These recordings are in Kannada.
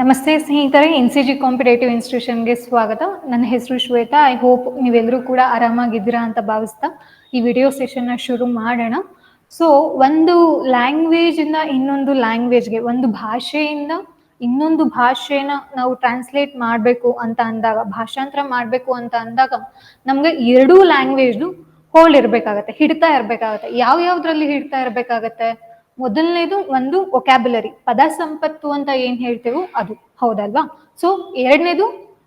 ನಮಸ್ತೆ ಸ್ನೇಹಿತರೆ, ಎನ್ ಸಿ ಜಿ ಕಾಂಪಿಟೇಟಿವ್ ಇನ್ಸ್ಟಿಟ್ಯೂಷನ್ಗೆ ಸ್ವಾಗತ. ನನ್ನ ಹೆಸರು ಶ್ವೇತಾ. ಐ ಹೋಪ್ ನೀವೆಲ್ಲರೂ ಕೂಡ ಆರಾಮಾಗಿದ್ದೀರಾ ಅಂತ ಭಾವಿಸ್ತಾ ಈ ವಿಡಿಯೋ ಸೆಷನ್ನ ಶುರು ಮಾಡೋಣ. ಸೊ ಒಂದು ಲ್ಯಾಂಗ್ವೇಜ್ ಇಂದ ಇನ್ನೊಂದು ಲ್ಯಾಂಗ್ವೇಜ್ಗೆ ಒಂದು ಭಾಷೆಯಿಂದ ಇನ್ನೊಂದು ಭಾಷೆನ ನಾವು ಟ್ರಾನ್ಸ್ಲೇಟ್ ಮಾಡಬೇಕು ಅಂತ ಅಂದಾಗ, ಭಾಷಾಂತರ ಮಾಡಬೇಕು ಅಂತ ಅಂದಾಗ ನಮಗೆ ಎರಡೂ ಲ್ಯಾಂಗ್ವೇಜ್ದು ಹೋಲ್ಡ್ ಇರಬೇಕಾಗತ್ತೆ, ಹಿಡ್ತಾ ಇರಬೇಕಾಗತ್ತೆ. ಯಾವ ಯಾವ್ದ್ರಲ್ಲಿ ಹಿಡ್ತಾ ಇರಬೇಕಾಗತ್ತೆ? ಮೊದಲನೇದು ಒಂದು ಒಕ್ಯಾಬುಲರಿ ಪದ ಸಂಪತ್ತು ಅಂತ ಏನ್ ಹೇಳ್ತೇವೋ ಅದು, ಹೌದಲ್ವಾ? ಸೊ ಎರಡನೇದು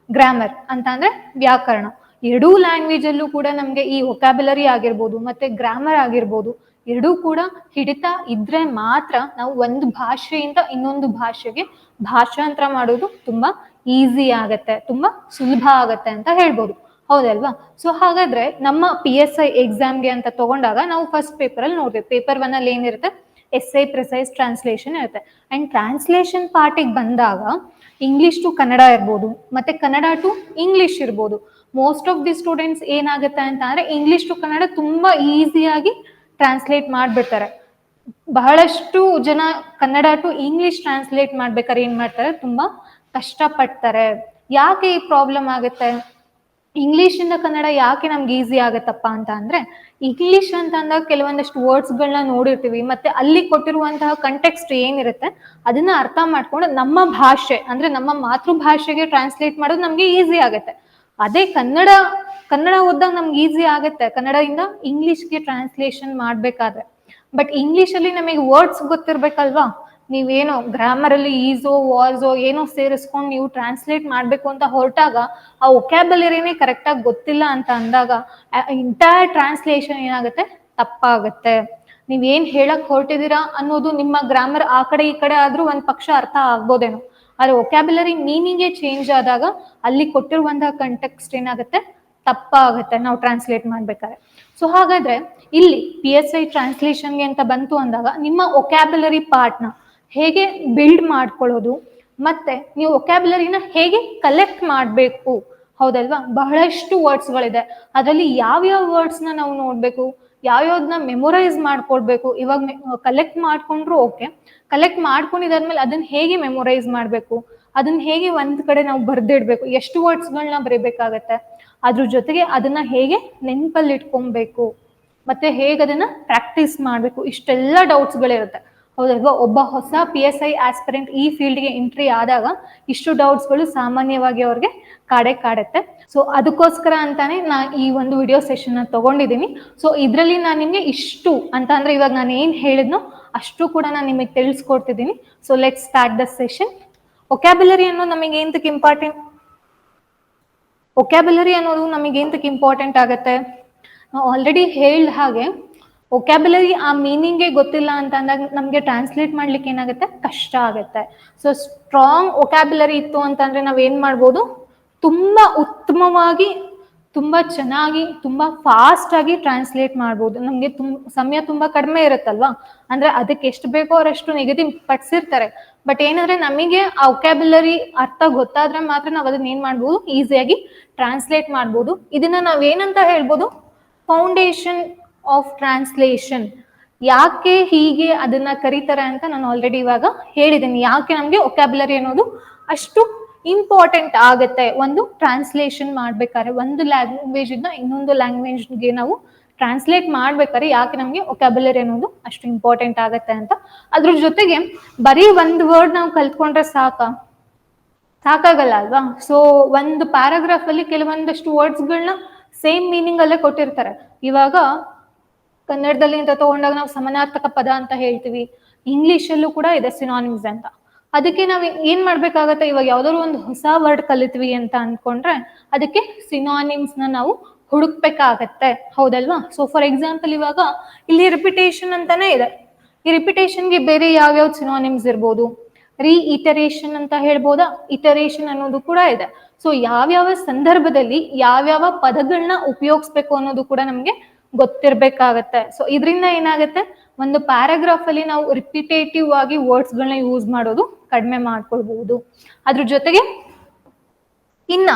ಗ್ರಾಮರ್ ಅಂತ ಅಂದ್ರೆ ವ್ಯಾಕರಣ. ಎರಡೂ ಲ್ಯಾಂಗ್ವೇಜ್ ಅಲ್ಲೂ ಕೂಡ ನಮ್ಗೆ ಈ ಒಕ್ಯಾಬುಲರಿ ಆಗಿರ್ಬೋದು, ಮತ್ತೆ ಗ್ರಾಮರ್ ಆಗಿರ್ಬೋದು, ಎರಡೂ ಕೂಡ ಹಿಡಿತ ಇದ್ರೆ ಮಾತ್ರ ನಾವು ಒಂದು ಭಾಷೆಯಿಂದ ಇನ್ನೊಂದು ಭಾಷೆಗೆ ಭಾಷಾಂತರ ಮಾಡೋದು ತುಂಬಾ ಈಸಿ ಆಗತ್ತೆ, ತುಂಬಾ ಸುಲಭ ಆಗತ್ತೆ ಅಂತ ಹೇಳ್ಬೋದು. ಹೌದಲ್ವಾ? ಸೊ ಹಾಗಾದ್ರೆ ನಮ್ಮ ಪಿ ಎಸ್ ಐ ಎಕ್ಸಾಮ್ಗೆ ಅಂತ ತಗೊಂಡಾಗ ನಾವು ಫಸ್ಟ್ ಪೇಪರ್ ಅಲ್ಲಿ ನೋಡ್ತೀವಿ ಪೇಪರ್ ಒನ್ ಅಲ್ಲಿ ಏನಿರುತ್ತೆ? ಎಸ್ ಐ ಪ್ರಿಸೈಸ್ ಟ್ರಾನ್ಸ್ಲೇಷನ್ ಇರುತ್ತೆ. ಆ್ಯಂಡ್ ಟ್ರಾನ್ಸ್ಲೇಷನ್ ಪಾರ್ಟಿಗೆ ಬಂದಾಗ ಇಂಗ್ಲೀಷ್ ಟು ಕನ್ನಡ ಇರ್ಬೋದು, ಮತ್ತೆ ಕನ್ನಡ ಟು ಇಂಗ್ಲೀಷ್ ಇರ್ಬೋದು. ಮೋಸ್ಟ್ ಆಫ್ ದಿ ಸ್ಟೂಡೆಂಟ್ಸ್ ಏನಾಗುತ್ತೆ ಅಂತ ಅಂದ್ರೆ ಇಂಗ್ಲಿಷ್ ಟು ಕನ್ನಡ ತುಂಬಾ ಈಸಿಯಾಗಿ ಟ್ರಾನ್ಸ್ಲೇಟ್ ಮಾಡಿಬಿಡ್ತಾರೆ. ಬಹಳಷ್ಟು ಜನ ಕನ್ನಡ ಟು ಇಂಗ್ಲಿಷ್ ಟ್ರಾನ್ಸ್ಲೇಟ್ ಮಾಡ್ಬೇಕಾದ್ರೆ ಏನ್ ಮಾಡ್ತಾರೆ? ತುಂಬಾ ಕಷ್ಟಪಡ್ತಾರೆ. ಯಾಕೆ ಈ ಪ್ರಾಬ್ಲಮ್ ಆಗುತ್ತೆ? ಇಂಗ್ಲಿಷ್ ಇಂದ ಕನ್ನಡ ಯಾಕೆ ನಮ್ಗೆ ಈಸಿ ಆಗತ್ತಪ್ಪ ಅಂತ ಅಂದ್ರೆ ಇಂಗ್ಲಿಷ್ ಅಂತ ಅಂದಾಗ ಕೆಲವೊಂದಷ್ಟು ವರ್ಡ್ಸ್ ಗಳನ್ನ ನೋಡಿರ್ತೀವಿ, ಮತ್ತೆ ಅಲ್ಲಿ ಕೊಟ್ಟಿರುವಂತಹ ಕಂಟೆಕ್ಸ್ಟ್ ಏನಿರುತ್ತೆ, ಅದನ್ನ ಅರ್ಥ ಮಾಡ್ಕೊಂಡು ನಮ್ಮ ಭಾಷೆ, ಅಂದ್ರೆ ನಮ್ಮ ಮಾತೃಭಾಷೆಗೆ ಟ್ರಾನ್ಸ್ಲೇಟ್ ಮಾಡೋದು ನಮ್ಗೆ ಈಸಿ ಆಗುತ್ತೆ. ಅದೇ ಕನ್ನಡ ಕನ್ನಡ ಓದ್ದಾಗ ನಮ್ಗೆ ಈಸಿ ಆಗುತ್ತೆ. ಕನ್ನಡದಿಂದ ಇಂಗ್ಲಿಷ್ಗೆ ಟ್ರಾನ್ಸ್ಲೇಷನ್ ಮಾಡ್ಬೇಕಾದ್ರೆ. ಬಟ್ ಇಂಗ್ಲಿಷ್ ಅಲ್ಲಿ ನಮಗೆ ವರ್ಡ್ಸ್ ಗೊತ್ತಿರ್ಬೇಕಲ್ವಾ? ನೀವೇನೋ ಗ್ರಾಮರ್ ಅಲ್ಲಿ ಈಸೋ, ವಾಸೋ ಏನೋ ಸೇರಿಸ್ಕೊಂಡು ನೀವು ಟ್ರಾನ್ಸ್ಲೇಟ್ ಮಾಡ್ಬೇಕು ಅಂತ ಹೊರಟಾಗ ಆ ಒಕ್ಯಾಬಲರಿನೇ ಕರೆಕ್ಟಾಗಿ ಗೊತ್ತಿಲ್ಲ ಅಂತ ಅಂದಾಗ ಇಂಟೈರ್ ಟ್ರಾನ್ಸ್ಲೇಷನ್ ಏನಾಗುತ್ತೆ? ತಪ್ಪಾಗುತ್ತೆ. ನೀವೇನ್ ಹೇಳಕ್ ಹೊರಟಿದ್ದೀರಾ ಅನ್ನೋದು ನಿಮ್ಮ ಗ್ರಾಮರ್ ಆ ಕಡೆ ಈ ಕಡೆ ಆದ್ರೂ ಒಂದ್ ಪಕ್ಷ ಅರ್ಥ ಆಗ್ಬೋದೇನೋ. ಆದ್ರೆ ಒಕ್ಯಾಬುಲರಿ ಮೀನಿಂಗೇ ಚೇಂಜ್ ಆದಾಗ ಅಲ್ಲಿ ಕೊಟ್ಟಿರುವಂತಹ ಕಂಟೆಕ್ಸ್ಟ್ ಏನಾಗುತ್ತೆ? ತಪ್ಪಾಗುತ್ತೆ. ನಾವು ಟ್ರಾನ್ಸ್ಲೇಟ್ ಮಾಡ್ಬೇಕಾದ್ರೆ. ಸೊ ಹಾಗಾದ್ರೆ ಇಲ್ಲಿ ಪಿ ಎಸ್ ಐ ಟ್ರಾನ್ಸ್ಲೇಷನ್ಗೆ ಅಂತ ಬಂತು ಅಂದಾಗ ನಿಮ್ಮ ಒಕ್ಯಾಬುಲರಿ ಪಾರ್ಟ್ನ ಹೇಗೆ ಬಿಲ್ಡ್ ಮಾಡ್ಕೊಳ್ಳೋದು, ಮತ್ತೆ ನೀವು ಒಕ್ಯಾಬುಲರಿನ ಹೇಗೆ ಕಲೆಕ್ಟ್ ಮಾಡಬೇಕು? ಹೌದಲ್ವಾ? ಬಹಳಷ್ಟು ವರ್ಡ್ಸ್ಗಳಿದೆ ಅದರಲ್ಲಿ ಯಾವ್ಯಾವ ವರ್ಡ್ಸ್ನ ನಾವು ನೋಡಬೇಕು? ಯಾವ್ಯಾವ್ದನ್ನ ಮೆಮೊರೈಸ್ ಮಾಡ್ಕೊಳ್ಬೇಕು? ಇವಾಗ ಕಲೆಕ್ಟ್ ಮಾಡ್ಕೊಂಡ್ರು ಓಕೆ ಕಲೆಕ್ಟ್ ಮಾಡ್ಕೊಂಡಿದಾದ್ಮೇಲೆ ಅದನ್ನ ಹೇಗೆ ಮೆಮೊರೈಸ್ ಮಾಡಬೇಕು? ಅದನ್ನ ಹೇಗೆ ಒಂದ್ ಕಡೆ ನಾವು ಬರ್ದಿಡ್ಬೇಕು? ಎಷ್ಟು ವರ್ಡ್ಸ್ಗಳನ್ನ ಬರೀಬೇಕಾಗತ್ತೆ? ಅದ್ರ ಜೊತೆಗೆ ಅದನ್ನ ಹೇಗೆ ನೆನಪಲ್ಲಿ ಇಟ್ಕೊಬೇಕು ಮತ್ತೆ ಹೇಗೆ ಅದನ್ನ ಪ್ರಾಕ್ಟೀಸ್ ಮಾಡಬೇಕು? ಇಷ್ಟೆಲ್ಲ ಡೌಟ್ಸ್ಗಳಿರುತ್ತೆ ಹೌದಲ್ವಾ ಒಬ್ಬ ಹೊಸ ಪಿ ಎಸ್ ಐ ಆಸ್ಪಿರೆಂಟ್ ಈ ಫೀಲ್ಡ್ಗೆ ಎಂಟ್ರಿ ಆದಾಗ ಇಷ್ಟು ಡೌಟ್ಸ್ಗಳು ಸಾಮಾನ್ಯವಾಗಿ ಅವ್ರಿಗೆ ಕಾಡೆ ಕಾಡುತ್ತೆ. ಸೊ ಅದಕ್ಕೋಸ್ಕರ ಅಂತಾನೆ ನಾ ಈ ಒಂದು ವಿಡಿಯೋ ಸೆಷನ್ ತಗೊಂಡಿದ್ದೀನಿ. ಸೊ ಇದರಲ್ಲಿ ನಾನು ನಿಮಗೆ ಇಷ್ಟು ಅಂತ ಅಂದ್ರೆ ಇವಾಗ ನಾನು ಏನ್ ಹೇಳಿದ್ನೋ ಅಷ್ಟು ಕೂಡ ನಾನು ನಿಮಗೆ ತಿಳಿಸ್ಕೊಡ್ತಿದ್ದೀನಿ. So let start the session vocabulary ಅನ್ನೋದು ನಮಗೆ ಎಂತಕ್ಕೆ ಇಂಪಾರ್ಟೆಂಟ್ ಒಕ್ಯಾಬುಲರಿ ಅನ್ನೋದು ನಮಗೆ ಎಂತಕ್ಕೆ ಇಂಪಾರ್ಟೆಂಟ್ ಆಗುತ್ತೆ? ಆಲ್ರೆಡಿ ಹೇಳ್ದ ಹಾಗೆ ಒಕ್ಯಾಬುಲರಿ ಆ ಮೀನಿಂಗೇ ಗೊತ್ತಿಲ್ಲ ಅಂತ ಅಂದಾಗ ನಮಗೆ ಟ್ರಾನ್ಸ್ಲೇಟ್ ಮಾಡ್ಲಿಕ್ಕೆ ಏನಾಗುತ್ತೆ? ಕಷ್ಟ ಆಗುತ್ತೆ. ಸೊ ಸ್ಟ್ರಾಂಗ್ ಒಕ್ಯಾಬುಲರಿ ಇತ್ತು ಅಂತಂದ್ರೆ ನಾವ್ ಏನ್ ಮಾಡ್ಬೋದು? ತುಂಬಾ ಉತ್ತಮವಾಗಿ, ತುಂಬಾ ಚೆನ್ನಾಗಿ, ತುಂಬಾ ಫಾಸ್ಟ್ ಆಗಿ ಟ್ರಾನ್ಸ್ಲೇಟ್ ಮಾಡ್ಬೋದು. ನಮಗೆ ತುಂಬ ಸಮಯ ತುಂಬಾ ಕಡಿಮೆ ಇರುತ್ತಲ್ವಾ? ಅಂದ್ರೆ ಅದಕ್ಕೆ ಎಷ್ಟು ಬೇಕೋ ಅವರಷ್ಟು ನಿಗದಿ ಪಡಿಸಿರ್ತಾರೆ ಬಟ್ ಏನಂದ್ರೆ ನಮಗೆ ಆ ಒಕ್ಯಾಬುಲರಿ ಅರ್ಥ ಗೊತ್ತಾದ್ರೆ ಮಾತ್ರ ನಾವು ಅದನ್ನ ಏನ್ ಮಾಡ್ಬೋದು? ಈಸಿಯಾಗಿ ಟ್ರಾನ್ಸ್ಲೇಟ್ ಮಾಡ್ಬೋದು. ಇದನ್ನ ನಾವೇನಂತ ಹೇಳ್ಬೋದು? ಫೌಂಡೇಶನ್ ಆಫ್ ಟ್ರಾನ್ಸ್ಲೇಷನ್ ಯಾಕೆ ಹೀಗೆ ಅದನ್ನ ಕರೀತಾರೆ ಅಂತ ನಾನು ಆಲ್ರೆಡಿ ಇವಾಗ ಹೇಳಿದ್ದೀನಿ ಯಾಕೆ ನಮ್ಗೆ ಒಕ್ಯಾಬುಲರಿ ಅನ್ನೋದು ಅಷ್ಟು ಇಂಪಾರ್ಟೆಂಟ್ ಆಗುತ್ತೆ. ಒಂದು ಟ್ರಾನ್ಸ್ಲೇಷನ್ ಮಾಡ್ಬೇಕಾದ್ರೆ ಒಂದು ಲ್ಯಾಂಗ್ವೇಜ್ ಇಂದ ಇನ್ನೊಂದು ಲ್ಯಾಂಗ್ವೇಜ್ಗೆ ನಾವು ಟ್ರಾನ್ಸ್ಲೇಟ್ ಮಾಡ್ಬೇಕಾದ್ರೆ ಯಾಕೆ ನಮಗೆ ಒಕ್ಯಾಬುಲರಿ ಅನ್ನೋದು ಅಷ್ಟು ಇಂಪಾರ್ಟೆಂಟ್ ಆಗುತ್ತೆ ಅಂತ. ಅದ್ರ ಜೊತೆಗೆ ಬರೀ ಒಂದು ವರ್ಡ್ ನಾವು ಕಲ್ತ್ಕೊಂಡ್ರೆ ಸಾಕ? ಸಾಕಾಗಲ್ಲ ಅಲ್ವಾ? ಸೊ ಒಂದು ಪ್ಯಾರಾಗ್ರಾಫ್ ಅಲ್ಲಿ ಕೆಲವೊಂದಷ್ಟು ವರ್ಡ್ಸ್ಗಳನ್ನ ಸೇಮ್ ಮೀನಿಂಗ್ ಅಲ್ಲೇ ಕೊಟ್ಟಿರ್ತಾರೆ. ಇವಾಗ ಕನ್ನಡದಲ್ಲಿ ಅಂತ ತಗೊಂಡಾಗ ನಾವು ಸಮಾನಾರ್ಥಕ ಪದ ಅಂತ ಹೇಳ್ತೀವಿ. ಇಂಗ್ಲಿಷ್ ಅಲ್ಲೂ ಕೂಡ ಇದೆ ಸಿನಾನಿಮ್ಸ್ ಅಂತ. ಅದಕ್ಕೆ ನಾವ್ ಏನ್ ಮಾಡ್ಬೇಕಾಗತ್ತೆ? ಇವಾಗ ಯಾವ್ದಾದ್ರು ಒಂದು ಹೊಸ ವರ್ಡ್ ಕಲಿತ್ವಿ ಅಂತ ಅನ್ಕೊಂಡ್ರೆ ಅದಕ್ಕೆ ಸಿನಾನಿಮ್ಸ್ನ ನಾವು ಹುಡುಕ್ಬೇಕಾಗತ್ತೆ. ಹೌದಲ್ವಾ? ಸೊ ಫಾರ್ ಎಕ್ಸಾಂಪಲ್ ಇವಾಗ ಇಲ್ಲಿ ರಿಪಿಟೇಷನ್ ಅಂತಾನೆ ಇದೆ. ಈ ರಿಪಿಟೇಷನ್ಗೆ ಬೇರೆ ಯಾವ್ಯಾವ ಸಿನಾನಿಮ್ಸ್ ಇರ್ಬೋದು? ರೀ ಇಟರೇಷನ್ ಅಂತ ಹೇಳ್ಬೋದಾ? ಇಟರೇಷನ್ ಅನ್ನೋದು ಕೂಡ ಇದೆ. ಸೊ ಯಾವ್ಯಾವ ಸಂದರ್ಭದಲ್ಲಿ ಯಾವ್ಯಾವ ಪದಗಳನ್ನ ಉಪಯೋಗಿಸ್ಬೇಕು ಅನ್ನೋದು ಕೂಡ ನಮ್ಗೆ ಗೊತ್ತಿರ್ಬೇಕಾಗತ್ತೆ. ಸೊ ಇದರಿಂದ ಏನಾಗುತ್ತೆ? ಒಂದು ಪ್ಯಾರಾಗ್ರಾಫ್ ಅಲ್ಲಿ ನಾವು ರಿಪಿಟೇಟಿವ್ ಆಗಿ ವರ್ಡ್ಸ್ ಗಳನ್ನ ಯೂಸ್ ಮಾಡೋದು ಕಡಿಮೆ ಮಾಡ್ಕೊಳ್ಬಹುದು. ಅದ್ರ ಜೊತೆಗೆ ಇನ್ನ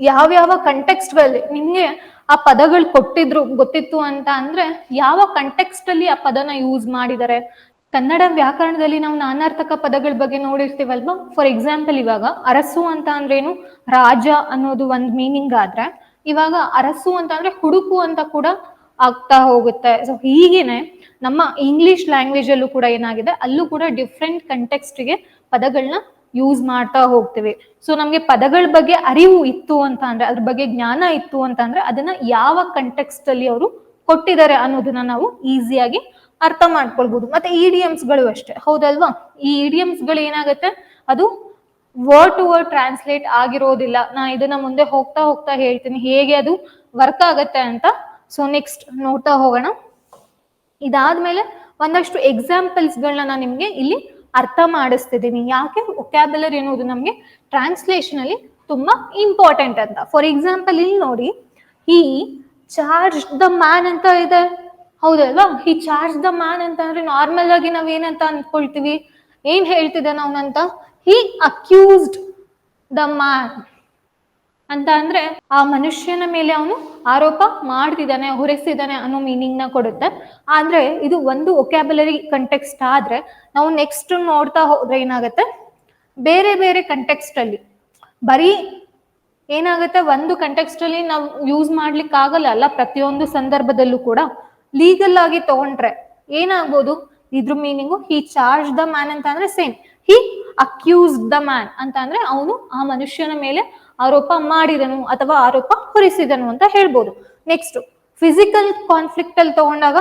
ಯಾವ್ಯಾವ ಕಂಟೆಕ್ಸ್ಟ್ ಅಲ್ಲಿ ನಿಮ್ಗೆ ಆ ಪದಗಳು ಕೊಟ್ಟಿದ್ರು ಗೊತ್ತಿತ್ತು ಅಂತ ಅಂದ್ರೆ ಯಾವ ಕಂಟೆಕ್ಸ್ಟ್ ಅಲ್ಲಿ ಆ ಪದನ ಯೂಸ್ ಮಾಡಿದರೆ? ಕನ್ನಡ ವ್ಯಾಕರಣದಲ್ಲಿ ನಾವು ನಾನಾರ್ಥಕ ಪದಗಳ ಬಗ್ಗೆ ನೋಡಿರ್ತೀವಲ್ವಾ? ಫಾರ್ ಎಕ್ಸಾಂಪಲ್ ಇವಾಗ ಅರಸು ಅಂತ ಏನು? ರಾಜ ಅನ್ನೋದು ಒಂದ್ ಮೀನಿಂಗ್ ಆದ್ರೆ, ಇವಾಗ ಅರಸು ಅಂತ ಅಂದ್ರೆ ಹುಡುಕು ಅಂತ ಕೂಡ ಆಗ್ತಾ ಹೋಗುತ್ತೆ. ಸೊ ಹೀಗೇನೆ ನಮ್ಮ ಇಂಗ್ಲಿಷ್ ಲ್ಯಾಂಗ್ವೇಜ್ ಅಲ್ಲೂ ಕೂಡ ಏನಾಗಿದೆ? ಅಲ್ಲೂ ಕೂಡ ಡಿಫ್ರೆಂಟ್ ಕಂಟೆಕ್ಸ್ಟ್ಗೆ ಪದಗಳನ್ನ ಯೂಸ್ ಮಾಡ್ತಾ ಹೋಗ್ತೀವಿ. ಸೊ ನಮ್ಗೆ ಪದಗಳ ಬಗ್ಗೆ ಅರಿವು ಇತ್ತು ಅಂತ ಅಂದ್ರೆ, ಅದ್ರ ಬಗ್ಗೆ ಜ್ಞಾನ ಇತ್ತು ಅಂತ ಅಂದ್ರೆ, ಅದನ್ನ ಯಾವ ಕಂಟೆಕ್ಸ್ಟ್ ಅಲ್ಲಿ ಅವರು ಕೊಟ್ಟಿದ್ದಾರೆ ಅನ್ನೋದನ್ನ ನಾವು ಈಸಿಯಾಗಿ ಅರ್ಥ ಮಾಡ್ಕೊಳ್ಬಹುದು ಮತ್ತೆ ಇಡಿಯಮ್ಸ್ಗಳು ಅಷ್ಟೇ. ಹೌದಲ್ವಾ? ಈ ಇಡಿಯಮ್ಸ್ಗಳು ಏನಾಗುತ್ತೆ? ಅದು ವರ್ಡ್ ಟು ವರ್ಡ್ ಟ್ರಾನ್ಸ್ಲೇಟ್ ಆಗಿರೋದಿಲ್ಲ. ನಾ ಇದನ್ನ ಮುಂದೆ ಹೋಗ್ತಾ ಹೋಗ್ತಾ ಹೇಳ್ತೀನಿ. ಹೇಗೆ ಅದು ವರ್ಕ್ ಆಗತ್ತೆ ಅಂತ ಸೊ ನೆಕ್ಸ್ಟ್ ನೋಡ್ತಾ ಹೋಗೋಣ. ಇದಾದ್ಮೇಲೆ ಒಂದಷ್ಟು ಎಕ್ಸಾಂಪಲ್ಸ್ಗಳನ್ನ ನಾನು ನಿಮಗೆ ಇಲ್ಲಿ ಅರ್ಥ ಮಾಡಿಸ್ತಿದ್ದೀನಿ ಯಾಕೆ? ಒಕ್ಯಾಬುಲರಿ ಅನ್ನೋದು ನಮಗೆ ಟ್ರಾನ್ಸ್ಲೇಷನ್ ಅಲ್ಲಿ ತುಂಬಾ ಇಂಪಾರ್ಟೆಂಟ್ ಅಂತ. ಫಾರ್ ಎಕ್ಸಾಂಪಲ್ ಇಲ್ಲಿ ನೋಡಿ ಈ ಚಾರ್ಜ್ ದ ಮ್ಯಾನ್ ಅಂತ ಇದೆ. ಹೌದಲ್ವಾ? ಈ ಚಾರ್ಜ್ ದ ಮ್ಯಾನ್ ಅಂತ ಅಂದ್ರೆ ನಾರ್ಮಲ್ ಆಗಿ ನಾವ್ ಏನಂತ ಅನ್ಕೊಳ್ತೀವಿ? ಏನ್ ಹೇಳ್ತಿದ್ದಾನ ಅವನಂತ? ಹಿ ಅಕ್ಯೂಸ್ಡ್ ದ ಮ್ಯಾನ್ ಅಂತ ಅಂದ್ರೆ ಆ ಮನುಷ್ಯನ ಮೇಲೆ ಅವನು ಆರೋಪ ಮಾಡ್ತಿದ್ದಾನೆ, ಹೊರೆಸಿದ್ದಾನೆ ಅನ್ನೋ ಮೀನಿಂಗ್ನ ಕೊಡುತ್ತೆ. ಆದ್ರೆ ಇದು ಒಂದು ಒಕ್ಯಾಬುಲರಿ ಕಂಟೆಕ್ಸ್ಟ್ ಆದ್ರೆ ನಾವು ನೆಕ್ಸ್ಟ್ ನೋಡ್ತಾ ಹೋದ್ರೆ ಏನಾಗುತ್ತೆ? ಬೇರೆ ಬೇರೆ ಕಂಟೆಕ್ಸ್ಟ್ ಅಲ್ಲಿ, ಬರೀ ಏನಾಗುತ್ತೆ? ಒಂದು ಕಂಟೆಕ್ಸ್ಟ್ ಅಲ್ಲಿ ನಾವು ಯೂಸ್ ಮಾಡ್ಲಿಕ್ಕೆ ಆಗಲ್ಲ, ಅಲ್ಲ ಪ್ರತಿಯೊಂದು ಸಂದರ್ಭದಲ್ಲೂ ಕೂಡ ಲೀಗಲ್ ಆಗಿ ತಗೊಂಡ್ರೆ ಏನಾಗ್ಬೋದು? ಇದ್ರ meaning he charge the man ಅಂತ ಅಂದ್ರೆ same he accuse the man ಅಂತ ಅಂದ್ರೆ ಅವನು ಆ ಮನುಷ್ಯನ ಮೇಲೆ ಆರೋಪ ಮಾಡಿದನು ಅಥವಾ ಆರೋಪ ಹೊರಿಸಿದನು ಅಂತ ಹೇಳ್ಬೋದು. ನೆಕ್ಸ್ಟ್ ಫಿಸಿಕಲ್ ಕಾನ್ಫ್ಲಿಕ್ಟ್ ಅಲ್ಲಿ ತಗೊಂಡಾಗ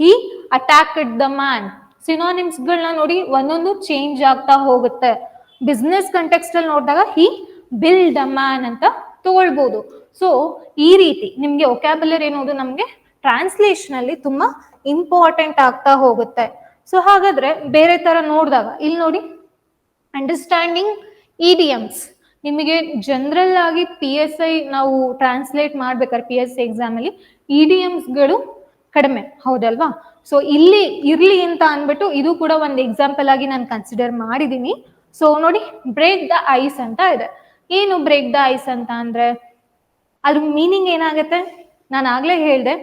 he attacked the man synonyms ಗಳನ್ನ ನೋಡಿ ಒಂದೊಂದು ಚೇಂಜ್ ಆಗ್ತಾ ಹೋಗುತ್ತೆ. ಬಿಸ್ನೆಸ್ ಕಂಟೆಕ್ಸ್ಟ್ ಅಲ್ಲಿ ನೋಡಿದಾಗ ಹಿ ಬಿಲ್ ದ ಮ್ಯಾನ್ ಅಂತ ತಗೊಳ್ಬಹುದು ಸೊ ಈ ರೀತಿ ನಿಮ್ಗೆ ಒಕ್ಯಾಬುಲರಿ ಅನ್ನೋದು ನಮ್ಗೆ ಟ್ರಾನ್ಸ್ಲೇಷನ್ ಅಲ್ಲಿ ತುಂಬಾ ಇಂಪಾರ್ಟೆಂಟ್ ಆಗ್ತಾ ಹೋಗುತ್ತೆ. ಸೊ ಹಾಗಾದ್ರೆ ಬೇರೆ ತರ ನೋಡಿದಾಗ, ಇಲ್ಲಿ ನೋಡಿ ಅಂಡರ್ಸ್ಟ್ಯಾಂಡಿಂಗ್ ಇಡಿಯಮ್ಸ್ ನಿಮಗೆ ಜನರಲ್ ಆಗಿ ಪಿ ಎಸ್ ಐ ನಾವು ಟ್ರಾನ್ಸ್ಲೇಟ್ ಮಾಡ್ಬೇಕಾದ್ರೆ ಪಿ ಎಸ್ ಐ ಎಕ್ಸಾಮ್ ಅಲ್ಲಿ ಇಡಿಯಮ್ಸ್ಗಳು ಕಡಿಮೆ. ಹೌದಲ್ವಾ? ಸೊ ಇಲ್ಲಿ ಇರ್ಲಿ ಅಂತ ಅನ್ಬಿಟ್ಟು ಇದು ಕೂಡ ಒಂದು ಎಕ್ಸಾಂಪಲ್ ಆಗಿ ನಾನು ಕನ್ಸಿಡರ್ ಮಾಡಿದೀನಿ. ಸೊ ನೋಡಿ ಬ್ರೇಕ್ ದ ಐಸ್ ಅಂತ ಇದೆ. ಏನು ಬ್ರೇಕ್ ದ ಐಸ್ ಅಂತ ಅಂದ್ರೆ? ಅದ್ರ ಮೀನಿಂಗ್ ಏನಾಗುತ್ತೆ? ನಾನು ಆಗ್ಲೇ ಹೇಳ್ದೆ.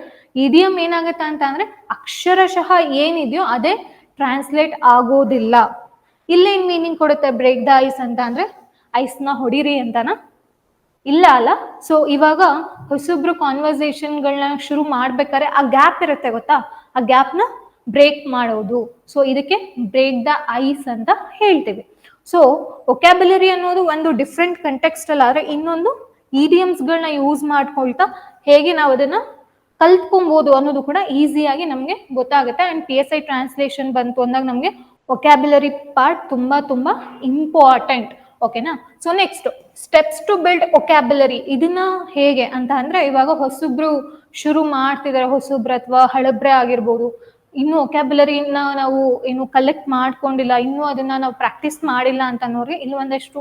ಇಡಿಯಮ್ ಏನಾಗುತ್ತೆ ಅಂತ ಅಂದ್ರೆ ಅಕ್ಷರಶಃ ಏನಿದೆಯೋ ಅದೇ ಟ್ರಾನ್ಸ್ಲೇಟ್ ಆಗೋದಿಲ್ಲ. ಇಲ್ಲೇನ್ ಮೀನಿಂಗ್ ಕೊಡುತ್ತೆ ಬ್ರೇಕ್ ದ ಐಸ್ ಅಂತ ಅಂದ್ರೆ? ಐಸ್ನ ಹೊಡಿರಿ ಅಂತನಾ? ಇಲ್ಲ ಅಲ್ಲ. ಸೊ ಇವಾಗ ಹೊಸೊಬ್ರು ಕಾನ್ವರ್ಸೇಷನ್ಗಳನ್ನ ಶುರು ಮಾಡ್ಬೇಕಾದ್ರೆ ಆ ಗ್ಯಾಪ್ ಇರುತ್ತೆ ಗೊತ್ತಾ? ಆ ಗ್ಯಾಪ್ನ ಬ್ರೇಕ್ ಮಾಡೋದು. ಸೊ ಇದಕ್ಕೆ ಬ್ರೇಕ್ ದ ಐಸ್ ಅಂತ ಹೇಳ್ತೀವಿ. ಸೊ ಒಕ್ಯಾಬುಲರಿ ಅನ್ನೋದು ಒಂದು ಡಿಫ್ರೆಂಟ್ ಕಂಟೆಕ್ಸ್ಟ್ ಅಲ್ಲಿ, ಆದ್ರೆ ಇನ್ನೊಂದು ಇಡಿಯಮ್ಸ್ಗಳನ್ನ ಯೂಸ್ ಮಾಡ್ಕೊಳ್ತಾ ಹೇಗೆ ನಾವು ಅದನ್ನ ಕಲ್ತ್ಕೊಬಹುದು ಅನ್ನೋದು ಕೂಡ ಈಸಿಯಾಗಿ ನಮಗೆ ಗೊತ್ತಾಗುತ್ತೆ. And P S I translation ಬಂತು ಅಂದಾಗ ನಮಗೆ ಒಕ್ಯಾಬುಲರಿ ಪಾರ್ಟ್ ತುಂಬಾ ತುಂಬಾ ಇಂಪಾರ್ಟೆಂಟ್ ಓಕೆನಾ so next steps to build vocabulary ಇದನ್ನ ಹೇಗೆ ಅಂತ ಅಂದ್ರೆ ಇವಾಗ ಹೊಸಬ್ರು ಶುರು ಮಾಡ್ತಿದಾರೆ, ಹೊಸಬ್ರು ಅಥವಾ ಹಳಬ್ರೆ ಆಗಿರ್ಬೋದು. ಇನ್ನು ಒಕ್ಯಾಬುಲರಿನ ನಾವು ಏನು ಕಲೆಕ್ಟ್ ಮಾಡ್ಕೊಂಡಿಲ್ಲ, ಇನ್ನು ಅದನ್ನ ನಾವು ಪ್ರಾಕ್ಟೀಸ್ ಮಾಡಿಲ್ಲ ಅಂತ ಅನ್ನೋರಿಗೆ ಇಲ್ಲಿ ಒಂದಷ್ಟು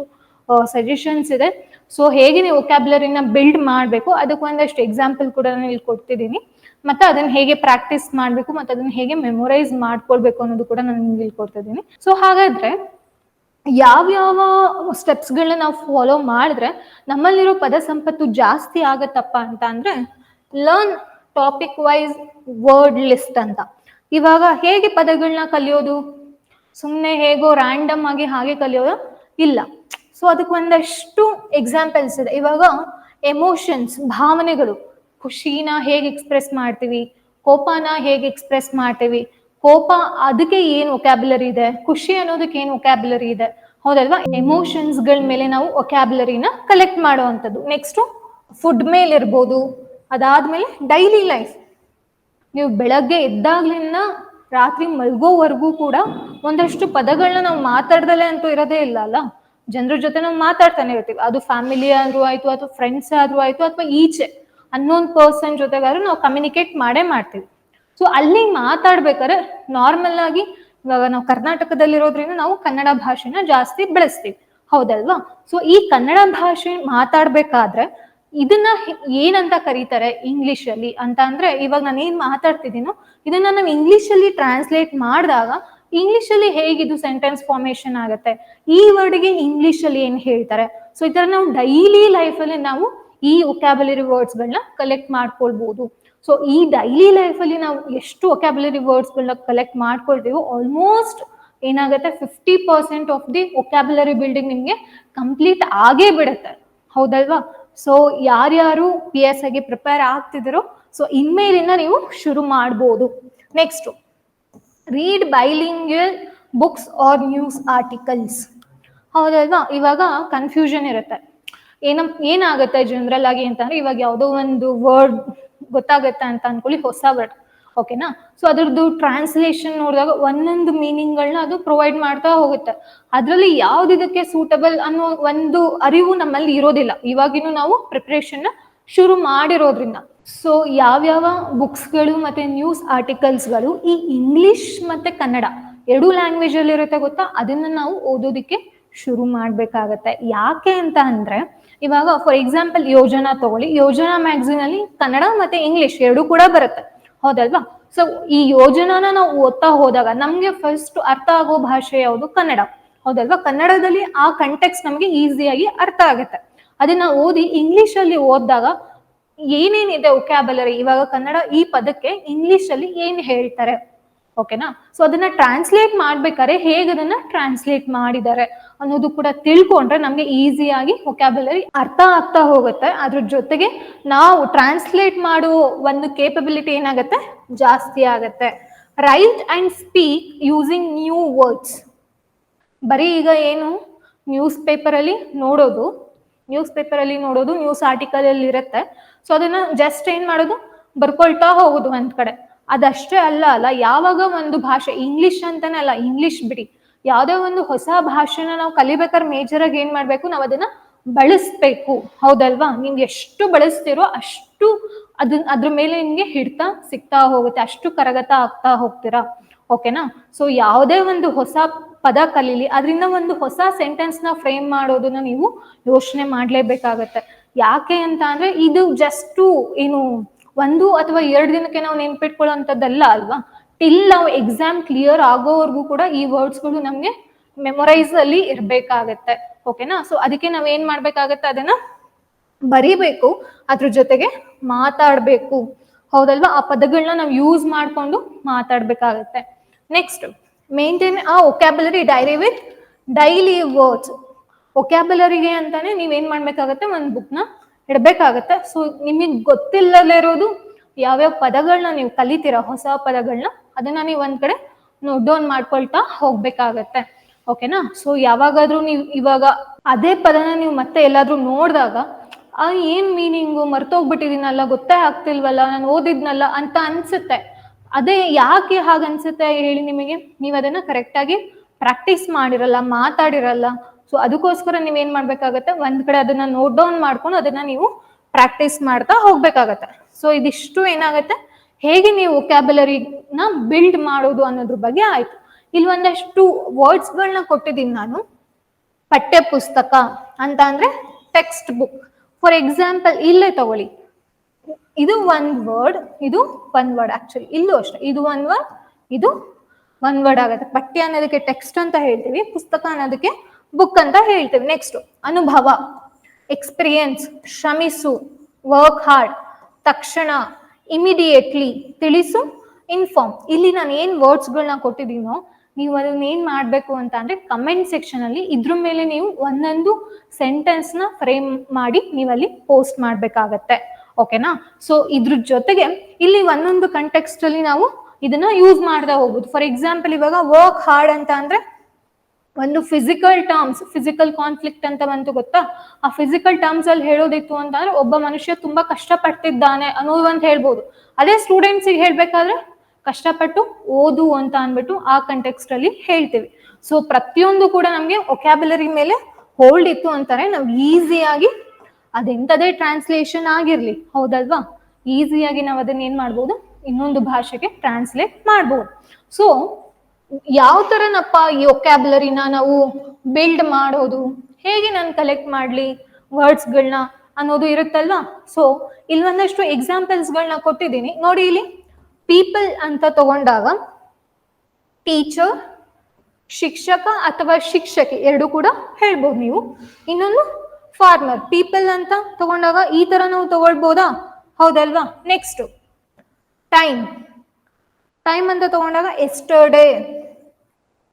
ಸಜೆಷನ್ಸ್ ಇದೆ. ಸೊ ಹೇಗೆ ನೀವು ಒಕ್ಯಾಬುಲರಿನ ಬಿಲ್ಡ್ ಮಾಡಬೇಕು? ಅದಕ್ಕೆ ಒಂದಷ್ಟು ಎಕ್ಸಾಂಪಲ್ ಕೂಡ ನಾನು ಇಲ್ಲಿ ಕೊಡ್ತಿದ್ದೀನಿ ಮತ್ತೆ ಅದನ್ನ ಹೇಗೆ ಪ್ರಾಕ್ಟೀಸ್ ಮಾಡಬೇಕು? ಮತ್ತೆ ಅದನ್ನ ಹೇಗೆ ಮೆಮೊರೈಸ್ ಮಾಡ್ಕೊಳ್ಬೇಕು ಅನ್ನೋದು ಕೂಡ ನಾನು ಇಲ್ಲಿ ಕೊಡ್ತಿದ್ದೀನಿ ಸೊ ಹಾಗಾದ್ರೆ ಯಾವ್ಯಾವ ಸ್ಟೆಪ್ಸ್ಗಳನ್ನ ನಾವು ಫಾಲೋ ಮಾಡಿದ್ರೆ ನಮ್ಮಲ್ಲಿರೋ ಪದ ಸಂಪತ್ತು ಜಾಸ್ತಿ ಆಗತ್ತಪ್ಪ ಅಂತ ಅಂದ್ರೆ learn topic wise word list ಅಂತ. ಇವಾಗ ಹೇಗೆ ಪದಗಳನ್ನ ಕಲಿಯೋದು? ಸುಮ್ಮನೆ ಹೇಗೋ ರ್ಯಾಂಡಮ್ ಆಗಿ ಹಾಗೆ ಕಲಿಯೋದು ಇಲ್ಲ. ಸೊ ಅದಕ್ಕೆ ಒಂದಷ್ಟು ಎಕ್ಸಾಂಪಲ್ಸ್ ಇದೆ. ಇವಾಗ ಎಮೋಷನ್ಸ್ ಭಾವನೆಗಳು. ಖುಷಿನ ಹೇಗೆ ಎಕ್ಸ್ಪ್ರೆಸ್ ಮಾಡ್ತೀವಿ? ಕೋಪನ ಹೇಗೆ ಎಕ್ಸ್ಪ್ರೆಸ್ ಮಾಡ್ತೀವಿ? ಕೋಪ ಅದಕ್ಕೆ ಏನ್ ಒಕ್ಯಾಬ್ಯುಲರಿ ಇದೆ? ಖುಷಿ ಅನ್ನೋದಕ್ಕೆ ಏನ್ ವೊಕ್ಯಾಬ್ಯುಲರಿ ಇದೆ? ಹೌದಲ್ವಾ? ಎಮೋಷನ್ಸ್ಗಳ ಮೇಲೆ ನಾವು ವೊಕ್ಯಾಬ್ಯುಲರಿನ ಕಲೆಕ್ಟ್ ಮಾಡುವಂಥದ್ದು. ನೆಕ್ಸ್ಟ್ ಫುಡ್ ಮೇಲೆ ಇರ್ಬೋದು. ಅದಾದ್ಮೇಲೆ ಡೈಲಿ ಲೈಫ್ ನೀವು ಬೆಳಗ್ಗೆ ಎದ್ದಾಗ್ಲಿಂದ ರಾತ್ರಿ ಮಲಗೋವರೆಗೂ ಕೂಡ ಒಂದಷ್ಟು ಪದಗಳನ್ನ ನಾವು ಮಾತಾಡ್ದಲೆ ಅಂತೂ ಇರೋದೇ ಇಲ್ಲ ಅಲ್ಲ? ಜನರ ಜೊತೆ ನಾವು ಮಾತಾಡ್ತಾನೆ ಇರ್ತೀವಿ. ಅದು ಫ್ಯಾಮಿಲಿ ಆದ್ರೂ ಆಯ್ತು ಅಥವಾ ಫ್ರೆಂಡ್ಸ್ ಆದ್ರೂ ಆಯ್ತು, ಅಥವಾ ಈಚೆ ಅನ್ನೋನ್ ಪರ್ಸನ್ ಜೊತೆಗಾದ್ರೂ ನಾವು ಕಮ್ಯುನಿಕೇಟ್ ಮಾಡೇ ಮಾಡ್ತೀವಿ. ಸೊ ಅಲ್ಲಿ ಮಾತಾಡ್ಬೇಕಾದ್ರೆ ನಾರ್ಮಲ್ ಆಗಿ ಇವಾಗ ನಾವು ಕರ್ನಾಟಕದಲ್ಲಿರೋದ್ರಿಂದ ನಾವು ಕನ್ನಡ ಭಾಷೆನ ಜಾಸ್ತಿ ಬೆಳೆಸ್ತೀವಿ. ಹೌದಲ್ವಾ? ಸೊ ಈ ಕನ್ನಡ ಭಾಷೆ ಮಾತಾಡ್ಬೇಕಾದ್ರೆ ಇದನ್ನ ಏನಂತ ಕರೀತಾರೆ ಇಂಗ್ಲಿಷ್ ಅಲ್ಲಿ ಅಂತ ಅಂದ್ರೆ ಇವಾಗ ನಾನು ಏನ್ ಮಾತಾಡ್ತಿದ್ದೀನೋ ಇದನ್ನ ನಾವು ಇಂಗ್ಲಿಷ್ ಅಲ್ಲಿ ಟ್ರಾನ್ಸ್ಲೇಟ್ ಮಾಡಿದಾಗ ಇಂಗ್ಲಿಷ್ ಅಲ್ಲಿ ಹೇಗಿದು ಸೆಂಟೆನ್ಸ್ ಫಾರ್ಮೇಶನ್ ಆಗುತ್ತೆ? ಈ ವರ್ಡ್ಗೆ ಇಂಗ್ಲಿಷ್ ಅಲ್ಲಿ ಏನ್ ಹೇಳ್ತಾರೆ? ಸೊ ಈ ತರ ನಾವು ಡೈಲಿ ಲೈಫ್ ಅಲ್ಲಿ ನಾವು ಈ ಒಕ್ಯಾಬುಲರಿ ವರ್ಡ್ಸ್ ಗಳನ್ನ ಕಲೆಕ್ಟ್ ಮಾಡ್ಕೊಳ್ಬಹುದು ಸೊ ಈ ಡೈಲಿ ಲೈಫಲ್ಲಿ ನಾವು ಎಷ್ಟು ಒಕ್ಯಾಬುಲರಿ ವರ್ಡ್ಸ್ಗಳನ್ನ ಕಲೆಕ್ಟ್ ಮಾಡ್ಕೊಳ್ತೀವೋ ಆಲ್ಮೋಸ್ಟ್ ಏನಾಗುತ್ತೆ fifty percent of the vocabulary building ನಿಮಗೆ ಕಂಪ್ಲೀಟ್ ಆಗೇ ಬಿಡುತ್ತೆ. ಹೌದಲ್ವಾ? ಸೊ ಯಾರ್ಯಾರು ಪಿ ಎಸ್ ಆಗಿ ಪ್ರಿಪೇರ್ ಆಗ್ತಿದ್ದೀರೋ ಸೊ ಇನ್ಮೇಲಿಂದ ನೀವು ಶುರು ಮಾಡ್ಬೋದು. Next read bilingual books or news articles ಹೌದಲ್ವಾ? ಇವಾಗ ಕನ್ಫ್ಯೂಷನ್ ಇರುತ್ತೆ. ಏನ, ಏನಾಗುತ್ತೆ ಜನರಲ್ ಆಗಿ ಅಂತಂದ್ರೆ ಇವಾಗ ಯಾವುದೋ ಒಂದು ವರ್ಡ್ ಗೊತ್ತಾಗತ್ತೆ ಅಂತ ಅನ್ಕೊಳ್ಳಿ ಹೊಸ ವರ್ಡ್ ಓಕೆನಾ ಸೊ ಅದ್ರದ್ದು ಟ್ರಾನ್ಸ್ಲೇಷನ್ ನೋಡಿದಾಗ ಒಂದೊಂದು ಮೀನಿಂಗ್ಗಳನ್ನ ಅದು ಪ್ರೊವೈಡ್ ಮಾಡ್ತಾ ಹೋಗುತ್ತೆ. ಅದರಲ್ಲಿ ಯಾವ್ದು ಇದಕ್ಕೆ ಸೂಟಬಲ್ ಅನ್ನೋ ಒಂದು ಅರಿವು ನಮ್ಮಲ್ಲಿ ಇರೋದಿಲ್ಲ. ಇವಾಗಿನೂ ನಾವು ಪ್ರಿಪ್ರೇಷನ್ ಶುರು ಮಾಡಿರೋದ್ರಿಂದ. ಸೊ ಯಾವ್ಯಾವ ಬುಕ್ಸ್ಗಳು ಮತ್ತೆ ನ್ಯೂಸ್ ಆರ್ಟಿಕಲ್ಸ್ಗಳು ಈ ಇಂಗ್ಲಿಷ್ ಮತ್ತೆ ಕನ್ನಡ ಎರಡೂ ಲ್ಯಾಂಗ್ವೇಜ್ ಅಲ್ಲಿ ಇರುತ್ತೆ ಗೊತ್ತಾ? ಅದನ್ನ ನಾವು ಓದೋದಿಕ್ಕೆ ಶುರು ಮಾಡ್ಬೇಕಾಗತ್ತೆ. ಯಾಕೆ ಅಂತ ಅಂದ್ರೆ ಇವಾಗ ಫಾರ್ ಎಕ್ಸಾಂಪಲ್ ಯೋಜನಾ ತಗೊಳ್ಳಿ. ಯೋಜನಾ ಮ್ಯಾಗ್ಝಿನ್ ಅಲ್ಲಿ ಕನ್ನಡ ಮತ್ತೆ ಇಂಗ್ಲಿಷ್ ಎರಡೂ ಕೂಡ ಬರುತ್ತೆ. ಹೌದಲ್ವಾ? ಸೊ ಈ ಯೋಜನಾನ ನಾವು ಓದ್ತಾ ಹೋದಾಗ ನಮ್ಗೆ ಫಸ್ಟ್ ಅರ್ಥ ಆಗೋ ಭಾಷೆ ಯಾವುದು? ಕನ್ನಡ. ಹೌದಲ್ವಾ? ಕನ್ನಡದಲ್ಲಿ ಆ ಕಂಟೆಕ್ಸ್ ನಮ್ಗೆ ಈಸಿಯಾಗಿ ಅರ್ಥ ಆಗುತ್ತೆ. ಅದನ್ನ ಓದಿ ಇಂಗ್ಲಿಷ್ ಅಲ್ಲಿ ಓದಿದಾಗ ಏನೇನಿದೆ ಒಕ್ಯಾಬಲರಿ ಇವಾಗ ಕನ್ನಡ ಈ ಪದಕ್ಕೆ ಇಂಗ್ಲಿಷ್ ಅಲ್ಲಿ ಏನ್ ಹೇಳ್ತಾರೆ? ಓಕೆನಾ ಸೊ ಅದನ್ನ ಟ್ರಾನ್ಸ್ಲೇಟ್ ಮಾಡ್ಬೇಕಾದ್ರೆ ಹೇಗೆ ಅದನ್ನ ಟ್ರಾನ್ಸ್ಲೇಟ್ ಮಾಡಿದ್ದಾರೆ? ಅನ್ನೋದು ಕೂಡ ತಿಳ್ಕೊಂಡ್ರೆ ನಮಗೆ ಈಸಿಯಾಗಿ ಒಕ್ಯಾಬುಲರಿ ಅರ್ಥ ಆಗ್ತಾ ಹೋಗುತ್ತೆ. ಅದ್ರ ಜೊತೆಗೆ ನಾವು ಟ್ರಾನ್ಸ್ಲೇಟ್ ಮಾಡುವ ಒಂದು ಕೇಪಬಿಲಿಟಿ ಏನಾಗುತ್ತೆ? ಜಾಸ್ತಿ ಆಗುತ್ತೆ. Write and speak using new words ಬರೀ ಈಗ ಏನು? ನ್ಯೂಸ್ ಪೇಪರಲ್ಲಿ ನೋಡೋದು. ನ್ಯೂಸ್ ಪೇಪರಲ್ಲಿ ನೋಡೋದು ನ್ಯೂಸ್ ಆರ್ಟಿಕಲ್ ಅಲ್ಲಿ ಇರುತ್ತೆ. ಸೊ ಅದನ್ನ ಜಸ್ಟ್ ಏನ್ ಮಾಡೋದು? ಬರ್ಕೊಳ್ತಾ ಹೋಗೋದು ಒಂದ್ ಕಡೆ. ಅದಷ್ಟೇ ಅಲ್ಲ ಅಲ್ಲ, ಯಾವಾಗ ಒಂದು ಭಾಷೆ ಇಂಗ್ಲಿಷ್ ಅಂತಾನೆ ಅಲ್ಲ ಇಂಗ್ಲಿಷ್ ಬಿಡಿ. ಯಾವ್ದೇ ಒಂದು ಹೊಸ ಭಾಷೆನ ನಾವು ಕಲಿಬೇಕಾದ್ರೆ ಮೇಜರ್ ಆಗಿ ಏನ್ ಮಾಡ್ಬೇಕು? ನಾವು ಅದನ್ನ ಬಳಸ್ಬೇಕು. ಹೌದಲ್ವಾ? ನಿಮ್ಗೆ ಎಷ್ಟು ಬಳಸ್ತಿರೋ ಅಷ್ಟು ಅದನ್, ಅದ್ರ ಮೇಲೆ ನಿಮ್ಗೆ ಹಿಡ್ತಾ ಸಿಗ್ತಾ ಹೋಗುತ್ತೆ. ಅಷ್ಟು ಕರಗತ ಆಗ್ತಾ ಹೋಗ್ತೀರಾ? ಓಕೆನಾ? ಸೊ ಯಾವುದೇ ಒಂದು ಹೊಸ ಪದ ಕಲೀಲಿ, ಅದರಿಂದ ಒಂದು ಹೊಸ ಸೆಂಟೆನ್ಸ್ನ ಫ್ರೇಮ್ ಮಾಡೋದನ್ನ ನೀವು ಯೋಚನೆ ಮಾಡ್ಲೇಬೇಕಾಗತ್ತೆ. ಯಾಕೆ ಅಂತ ಅಂದ್ರೆ, ಇದು ಜಸ್ಟ್ ಏನು ಒಂದು ಅಥವಾ ಎರಡು ದಿನಕ್ಕೆ ನಾವು ನೆನ್ಪಿಟ್ಕೊಳ್ಳೋಂಥದ್ದಲ್ಲ ಅಲ್ವಾ? ಟಿಲ್ ನಾವು ಎಕ್ಸಾಮ್ ಕ್ಲಿಯರ್ ಆಗೋವರೆಗೂ ಕೂಡ ಈ ವರ್ಡ್ಸ್ಗಳು ನಮಗೆ ಮೆಮೊರೈಸ್ ಅಲ್ಲಿ ಇರ್ಬೇಕಾಗತ್ತೆ. ಓಕೆನಾ ಸೊ ಅದಕ್ಕೆ ನಾವ್ ಏನ್ ಮಾಡ್ಬೇಕಾಗತ್ತೆ? ಅದನ್ನ ಬರಿಬೇಕು. ಅದ್ರ ಜೊತೆಗೆ ಮಾತಾಡ್ಬೇಕು. ಹೌದಲ್ವಾ? ಆ ಪದಗಳನ್ನ ನಾವು ಯೂಸ್ ಮಾಡ್ಕೊಂಡು ಮಾತಾಡ್ಬೇಕಾಗತ್ತೆ. ನೆಕ್ಸ್ಟ್ ಮೇಂಟೈನ್ ಆ vocabulary diary with daily words ಒಕ್ಯಾಬುಲರಿಗೆ ಅಂತಾನೆ ನೀವೇನ್ ಮಾಡ್ಬೇಕಾಗತ್ತೆ? ಒಂದು ಬುಕ್ನ ಇಡಬೇಕಾಗತ್ತೆ. ಸೊ ನಿಮಗೆ ಗೊತ್ತಿಲ್ಲದೇ ಇರೋದು ಯಾವ್ಯಾವ ಪದಗಳನ್ನ ನೀವು ಕಲಿತೀರಾ, ಹೊಸ ಪದಗಳನ್ನ ಅದನ್ನ ನೀವು ಒಂದ್ ಕಡೆ ನೋಟ್ ಡೌನ್ ಮಾಡ್ಕೊಳ್ತಾ ಹೋಗ್ಬೇಕಾಗತ್ತೆ. ಓಕೆನಾ ಸೊ ಯಾವಾಗಾದ್ರೂ ನೀವು ಇವಾಗ ಅದೇ ಪದನ ನೀವು ಮತ್ತೆ ಎಲ್ಲಾದ್ರೂ ನೋಡಿದಾಗ, ಆ ಏನ್ ಮೀನಿಂಗು ಮರ್ತೋಗ್ಬಿಟ್ಟಿದೀನಲ್ಲ, ಗೊತ್ತೇ ಆಗ್ತಿಲ್ವಲ್ಲ, ನಾನು ಓದಿದ್ನಲ್ಲ ಅಂತ ಅನ್ಸುತ್ತೆ. ಅದೇ ಯಾಕೆ ಹಾಗೆ ಅನ್ಸುತ್ತೆ ಹೇಳಿ ನಿಮಗೆ? ನೀವು ಅದನ್ನ ಕರೆಕ್ಟಾಗಿ ಪ್ರಾಕ್ಟೀಸ್ ಮಾಡಿರಲ್ಲ, ಮಾತಾಡಿರಲ್ಲ. ಸೊ ಅದಕ್ಕೋಸ್ಕರ ನೀವೇನ್ ಮಾಡ್ಬೇಕಾಗತ್ತೆ? ಒಂದ್ ಕಡೆ ಅದನ್ನ ನೋಟ್ ಡೌನ್ ಮಾಡ್ಕೊಂಡು ಅದನ್ನ ನೀವು ಪ್ರಾಕ್ಟೀಸ್ ಮಾಡ್ತಾ ಹೋಗ್ಬೇಕಾಗತ್ತೆ. ಸೊ ಇದಿಷ್ಟು ಏನಾಗತ್ತೆ? ಹೇಗೆ ನೀವು ಒಕ್ಯಾಬುಲರಿನ ಬಿಲ್ಡ್ ಮಾಡೋದು ಅನ್ನೋದ್ರ ಬಗ್ಗೆ ಆಯ್ತು. ಇಲ್ಲಿ ಒಂದಷ್ಟು ವರ್ಡ್ಸ್ಗಳನ್ನ ಕೊಟ್ಟಿದ್ದೀನಿ ನಾನು. ಪಠ್ಯ ಪುಸ್ತಕ ಅಂತ ಅಂದ್ರೆ ಟೆಕ್ಸ್ಟ್ ಬುಕ್ ಫಾರ್ ಎಕ್ಸಾಂಪಲ್ ಇಲ್ಲೇ ತಗೊಳ್ಳಿ. ಇದು ಒಂದ್ ವರ್ಡ್ ಇದು ಒಂದ್ ವರ್ಡ್ ಆಕ್ಚುಲಿ ಇಲ್ಲೂ ಅಷ್ಟೇ. ಇದು ಒಂದ್ ವರ್ಡ್ ಇದು ಒಂದ್ ವರ್ಡ್ ಆಗುತ್ತೆ. ಪಠ್ಯ ಅನ್ನೋದಕ್ಕೆ ಟೆಕ್ಸ್ಟ್ ಅಂತ ಹೇಳ್ತೀವಿ, ಪುಸ್ತಕ ಅನ್ನೋದಕ್ಕೆ ಬುಕ್ ಅಂತ ಹೇಳ್ತೀವಿ. ನೆಕ್ಸ್ಟ್ ಅನುಭವ ಎಕ್ಸ್ಪೀರಿಯನ್ಸ್ ಶ್ರಮಿಸು ವರ್ಕ್ ಹಾರ್ಡ್ ತಕ್ಷಣ ಇಮಿಡಿಯೇಟ್ಲಿ ತಿಳಿಸು ಇನ್ಫಾರ್ಮ್ ಇಲ್ಲಿ ನಾನು ಏನ್ ವರ್ಡ್ಸ್ಗಳನ್ನ ಕೊಟ್ಟಿದ್ದೀನೋ ನೀವು ಅದನ್ನ ಏನ್ ಮಾಡ್ಬೇಕು ಅಂತ ಅಂದ್ರೆ ಕಮೆಂಟ್ ಸೆಕ್ಷನ್ ಅಲ್ಲಿ ಇದ್ರ ಮೇಲೆ ನೀವು ಒಂದೊಂದು ಸೆಂಟೆನ್ಸ್ನ ಫ್ರೇಮ್ ಮಾಡಿ ನೀವಲ್ಲಿ ಪೋಸ್ಟ್ ಮಾಡ್ಬೇಕಾಗತ್ತೆ. ಓಕೆನಾ ಸೊ ಇದ್ರ ಜೊತೆಗೆ ಇಲ್ಲಿ ಒಂದೊಂದು ಕಂಟೆಕ್ಸ್ಟ್ ಅಲ್ಲಿ ನಾವು ಇದನ್ನ ಯೂಸ್ ಮಾಡ್ತಾ ಹೋಗ್ಬೋದು. ಫಾರ್ ಎಕ್ಸಾಂಪಲ್ ಇವಾಗ ವರ್ಕ್ ಹಾರ್ಡ್ ಅಂತ ಅಂದ್ರೆ ಒಂದು ಫಿಸಿಕಲ್ ಟರ್ಮ್ಸ್ ಫಿಸಿಕಲ್ ಕಾನ್ಫ್ಲಿಕ್ಟ್ ಅಂತ ಬಂತು ಗೊತ್ತಾ? ಆ ಫಿಸಿಕಲ್ ಟರ್ಮ್ಸ್ ಅಲ್ಲಿ ಹೇಳೋದಿತ್ತು ಅಂತಂದ್ರೆ ಒಬ್ಬ ಮನುಷ್ಯ ತುಂಬಾ ಕಷ್ಟಪಟ್ಟಿದ್ದಾನೆ ಅನ್ನೋದು ಅಂತ ಹೇಳ್ಬೋದು. ಅದೇ ಸ್ಟೂಡೆಂಟ್ಸ್ ಹೇಳ್ಬೇಕಾದ್ರೆ ಕಷ್ಟಪಟ್ಟು ಓದು ಅಂತ ಅಂದ್ಬಿಟ್ಟು ಆ ಕಂಟೆಕ್ಸ್ಟ್ ಅಲ್ಲಿ ಹೇಳ್ತೀವಿ. ಸೊ ಪ್ರತಿಯೊಂದು ಕೂಡ ನಮ್ಗೆ ಒಕ್ಯಾಬುಲರಿ ಮೇಲೆ ಹೋಲ್ಡ್ ಇತ್ತು ಅಂತಾರೆ. ನಾವು ಈಸಿಯಾಗಿ ಅದೆಂತದೇ ಟ್ರಾನ್ಸ್ಲೇಷನ್ ಆಗಿರ್ಲಿ, ಹೌದಲ್ವಾ? ಈಸಿಯಾಗಿ ನಾವು ಅದನ್ನ ಏನ್ ಮಾಡ್ಬೋದು? ಇನ್ನೊಂದು ಭಾಷೆಗೆ ಟ್ರಾನ್ಸ್ಲೇಟ್ ಮಾಡ್ಬೋದು. ಸೊ ಯಾವ ತರನಪ್ಪ ಈ ಒಕ್ಯಾಬ್ಲರಿನ ನಾವು ಬಿಲ್ಡ್ ಮಾಡೋದು? ಹೇಗೆ ನಾನು ಕಲೆಕ್ಟ್ ಮಾಡ್ಲಿ ವರ್ಡ್ಸ್ಗಳನ್ನ ಅನ್ನೋದು ಇರುತ್ತಲ್ವಾ? ಸೊ ಇಲ್ಲಿ ಒಂದಷ್ಟು ಎಕ್ಸಾಂಪಲ್ಸ್ಗಳನ್ನ ಕೊಟ್ಟಿದ್ದೀನಿ. ನೋಡಿ ಇಲ್ಲಿ ಪೀಪಲ್ ಅಂತ ತಗೊಂಡಾಗ ಟೀಚರ್ ಶಿಕ್ಷಕ ಅಥವಾ ಶಿಕ್ಷಕಿ, ಎರಡು ಕೂಡ ಹೇಳ್ಬೋದು ನೀವು. ಇನ್ನೊಂದು ಫಾರ್ಮರ್ ಪೀಪಲ್ ಅಂತ ತಗೊಂಡಾಗ ಈ ತರ ನಾವು ತಗೊಳ್ಬೋದಾ? ಹೌದಲ್ವಾ? ನೆಕ್ಸ್ಟ್ ಟೈಮ್ ಟೈಮ್ ಅಂತ ತಗೊಂಡಾಗ ಎಸ್ಟರ್ಡೇ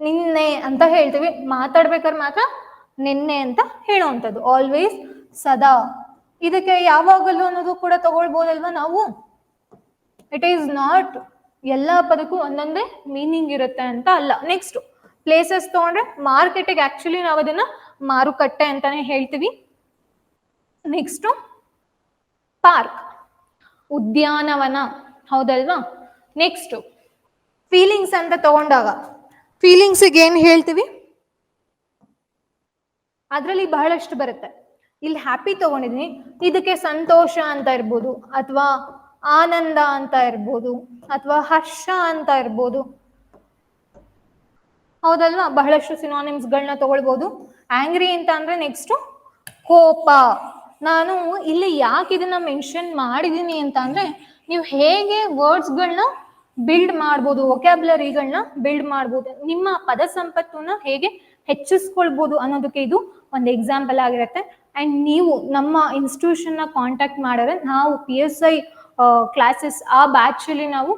ನಿನ್ನೆ ಅಂತ ಹೇಳ್ತೀವಿ. ಮಾತಾಡ್ಬೇಕಾದ್ರೆ ಮಾತ್ರ ನಿನ್ನೆ ಅಂತ ಹೇಳುವಂಥದ್ದು. ಆಲ್ವೇಸ್ ಸದಾ. ಇದಕ್ಕೆ ಯಾವಾಗಲೂ ಅನ್ನೋದು ಕೂಡ ತಗೊಳ್ಬೋದಲ್ವಾ ನಾವು? ಇಟ್ ಈಸ್ ನಾಟ್ ಎಲ್ಲ ಪದಕ್ಕೂ ಒಂದೊಂದೇ ಮೀನಿಂಗ್ ಇರುತ್ತೆ ಅಂತ ಅಲ್ಲ. ನೆಕ್ಸ್ಟ್ ಪ್ಲೇಸಸ್ ತಗೊಂಡ್ರೆ ಮಾರ್ಕೆಟಿಗೆ ಆಕ್ಚುಲಿ ನಾವು ಅದನ್ನ ಮಾರುಕಟ್ಟೆ ಅಂತಾನೆ ಹೇಳ್ತೀವಿ. ನೆಕ್ಸ್ಟ್ ಪಾರ್ಕ್ ಉದ್ಯಾನವನ. ಹೌದಲ್ವಾ? ನೆಕ್ಸ್ಟ್ ಫೀಲಿಂಗ್ಸ್ ಅಂತ ತಗೊಂಡಾಗ. ಫೀಲಿಂಗ್ಸಿಗೆ ಏನು ಹೇಳ್ತೀವಿ? ಅದರಲ್ಲಿ ಬಹಳಷ್ಟು ಬರುತ್ತೆ. ಇಲ್ಲಿ ಹ್ಯಾಪಿ ತಗೊಂಡಿದ್ದೀನಿ ಇದಕ್ಕೆ ಸಂತೋಷ ಅಂತ ಇರ್ಬೋದು, ಅಥವಾ ಆನಂದ ಅಂತ ಇರ್ಬೋದು, ಅಥವಾ ಹರ್ಷ ಅಂತ ಇರ್ಬೋದು. ಹೌದಲ್ವಾ? ಬಹಳಷ್ಟು ಸಿನಾನಿಮ್ಸ್ಗಳನ್ನ ತಗೊಳ್ಬೋದು. ಆಂಗ್ರಿ ಅಂತ ಅಂದ್ರೆ ನೆಕ್ಸ್ಟ್ ಕೋಪ. ನಾನು ಇಲ್ಲಿ ಯಾಕೆ ಇದನ್ನ ಮೆನ್ಷನ್ ಮಾಡಿದೀನಿ ಅಂತ ಅಂದ್ರೆ, ನೀವು ಹೇಗೆ ವರ್ಡ್ಸ್ಗಳನ್ನ ಬಿಲ್ಡ್ ಮಾಡ್ಬೋದು ಒಕ್ಯಾಬ್ಲರಿಗಳನ್ನ ಬಿಲ್ಡ್ ಮಾಡ್ಬೋದು. ನಿಮ್ಮ ಪದ ಸಂಪತ್ತನ್ನ ಹೇಗೆ ಹೆಚ್ಚಿಸ್ಕೊಳ್ಬೋದು ಅನ್ನೋದಕ್ಕೆ ಇದು ಒಂದು ಎಕ್ಸಾಂಪಲ್ ಆಗಿರುತ್ತೆ. ಅಂಡ್ ನೀವು ನಮ್ಮ ಇನ್ಸ್ಟಿಟ್ಯೂಷನ್ನ ಕಾಂಟ್ಯಾಕ್ಟ್ ಮಾಡಿದ್ರೆ ನಾವು ಪಿ ಎಸ್ ಐ ಕ್ಲಾಸಸ್ ಆ ಬ್ಯಾಚ್ ಅಲ್ಲಿ ನಾವು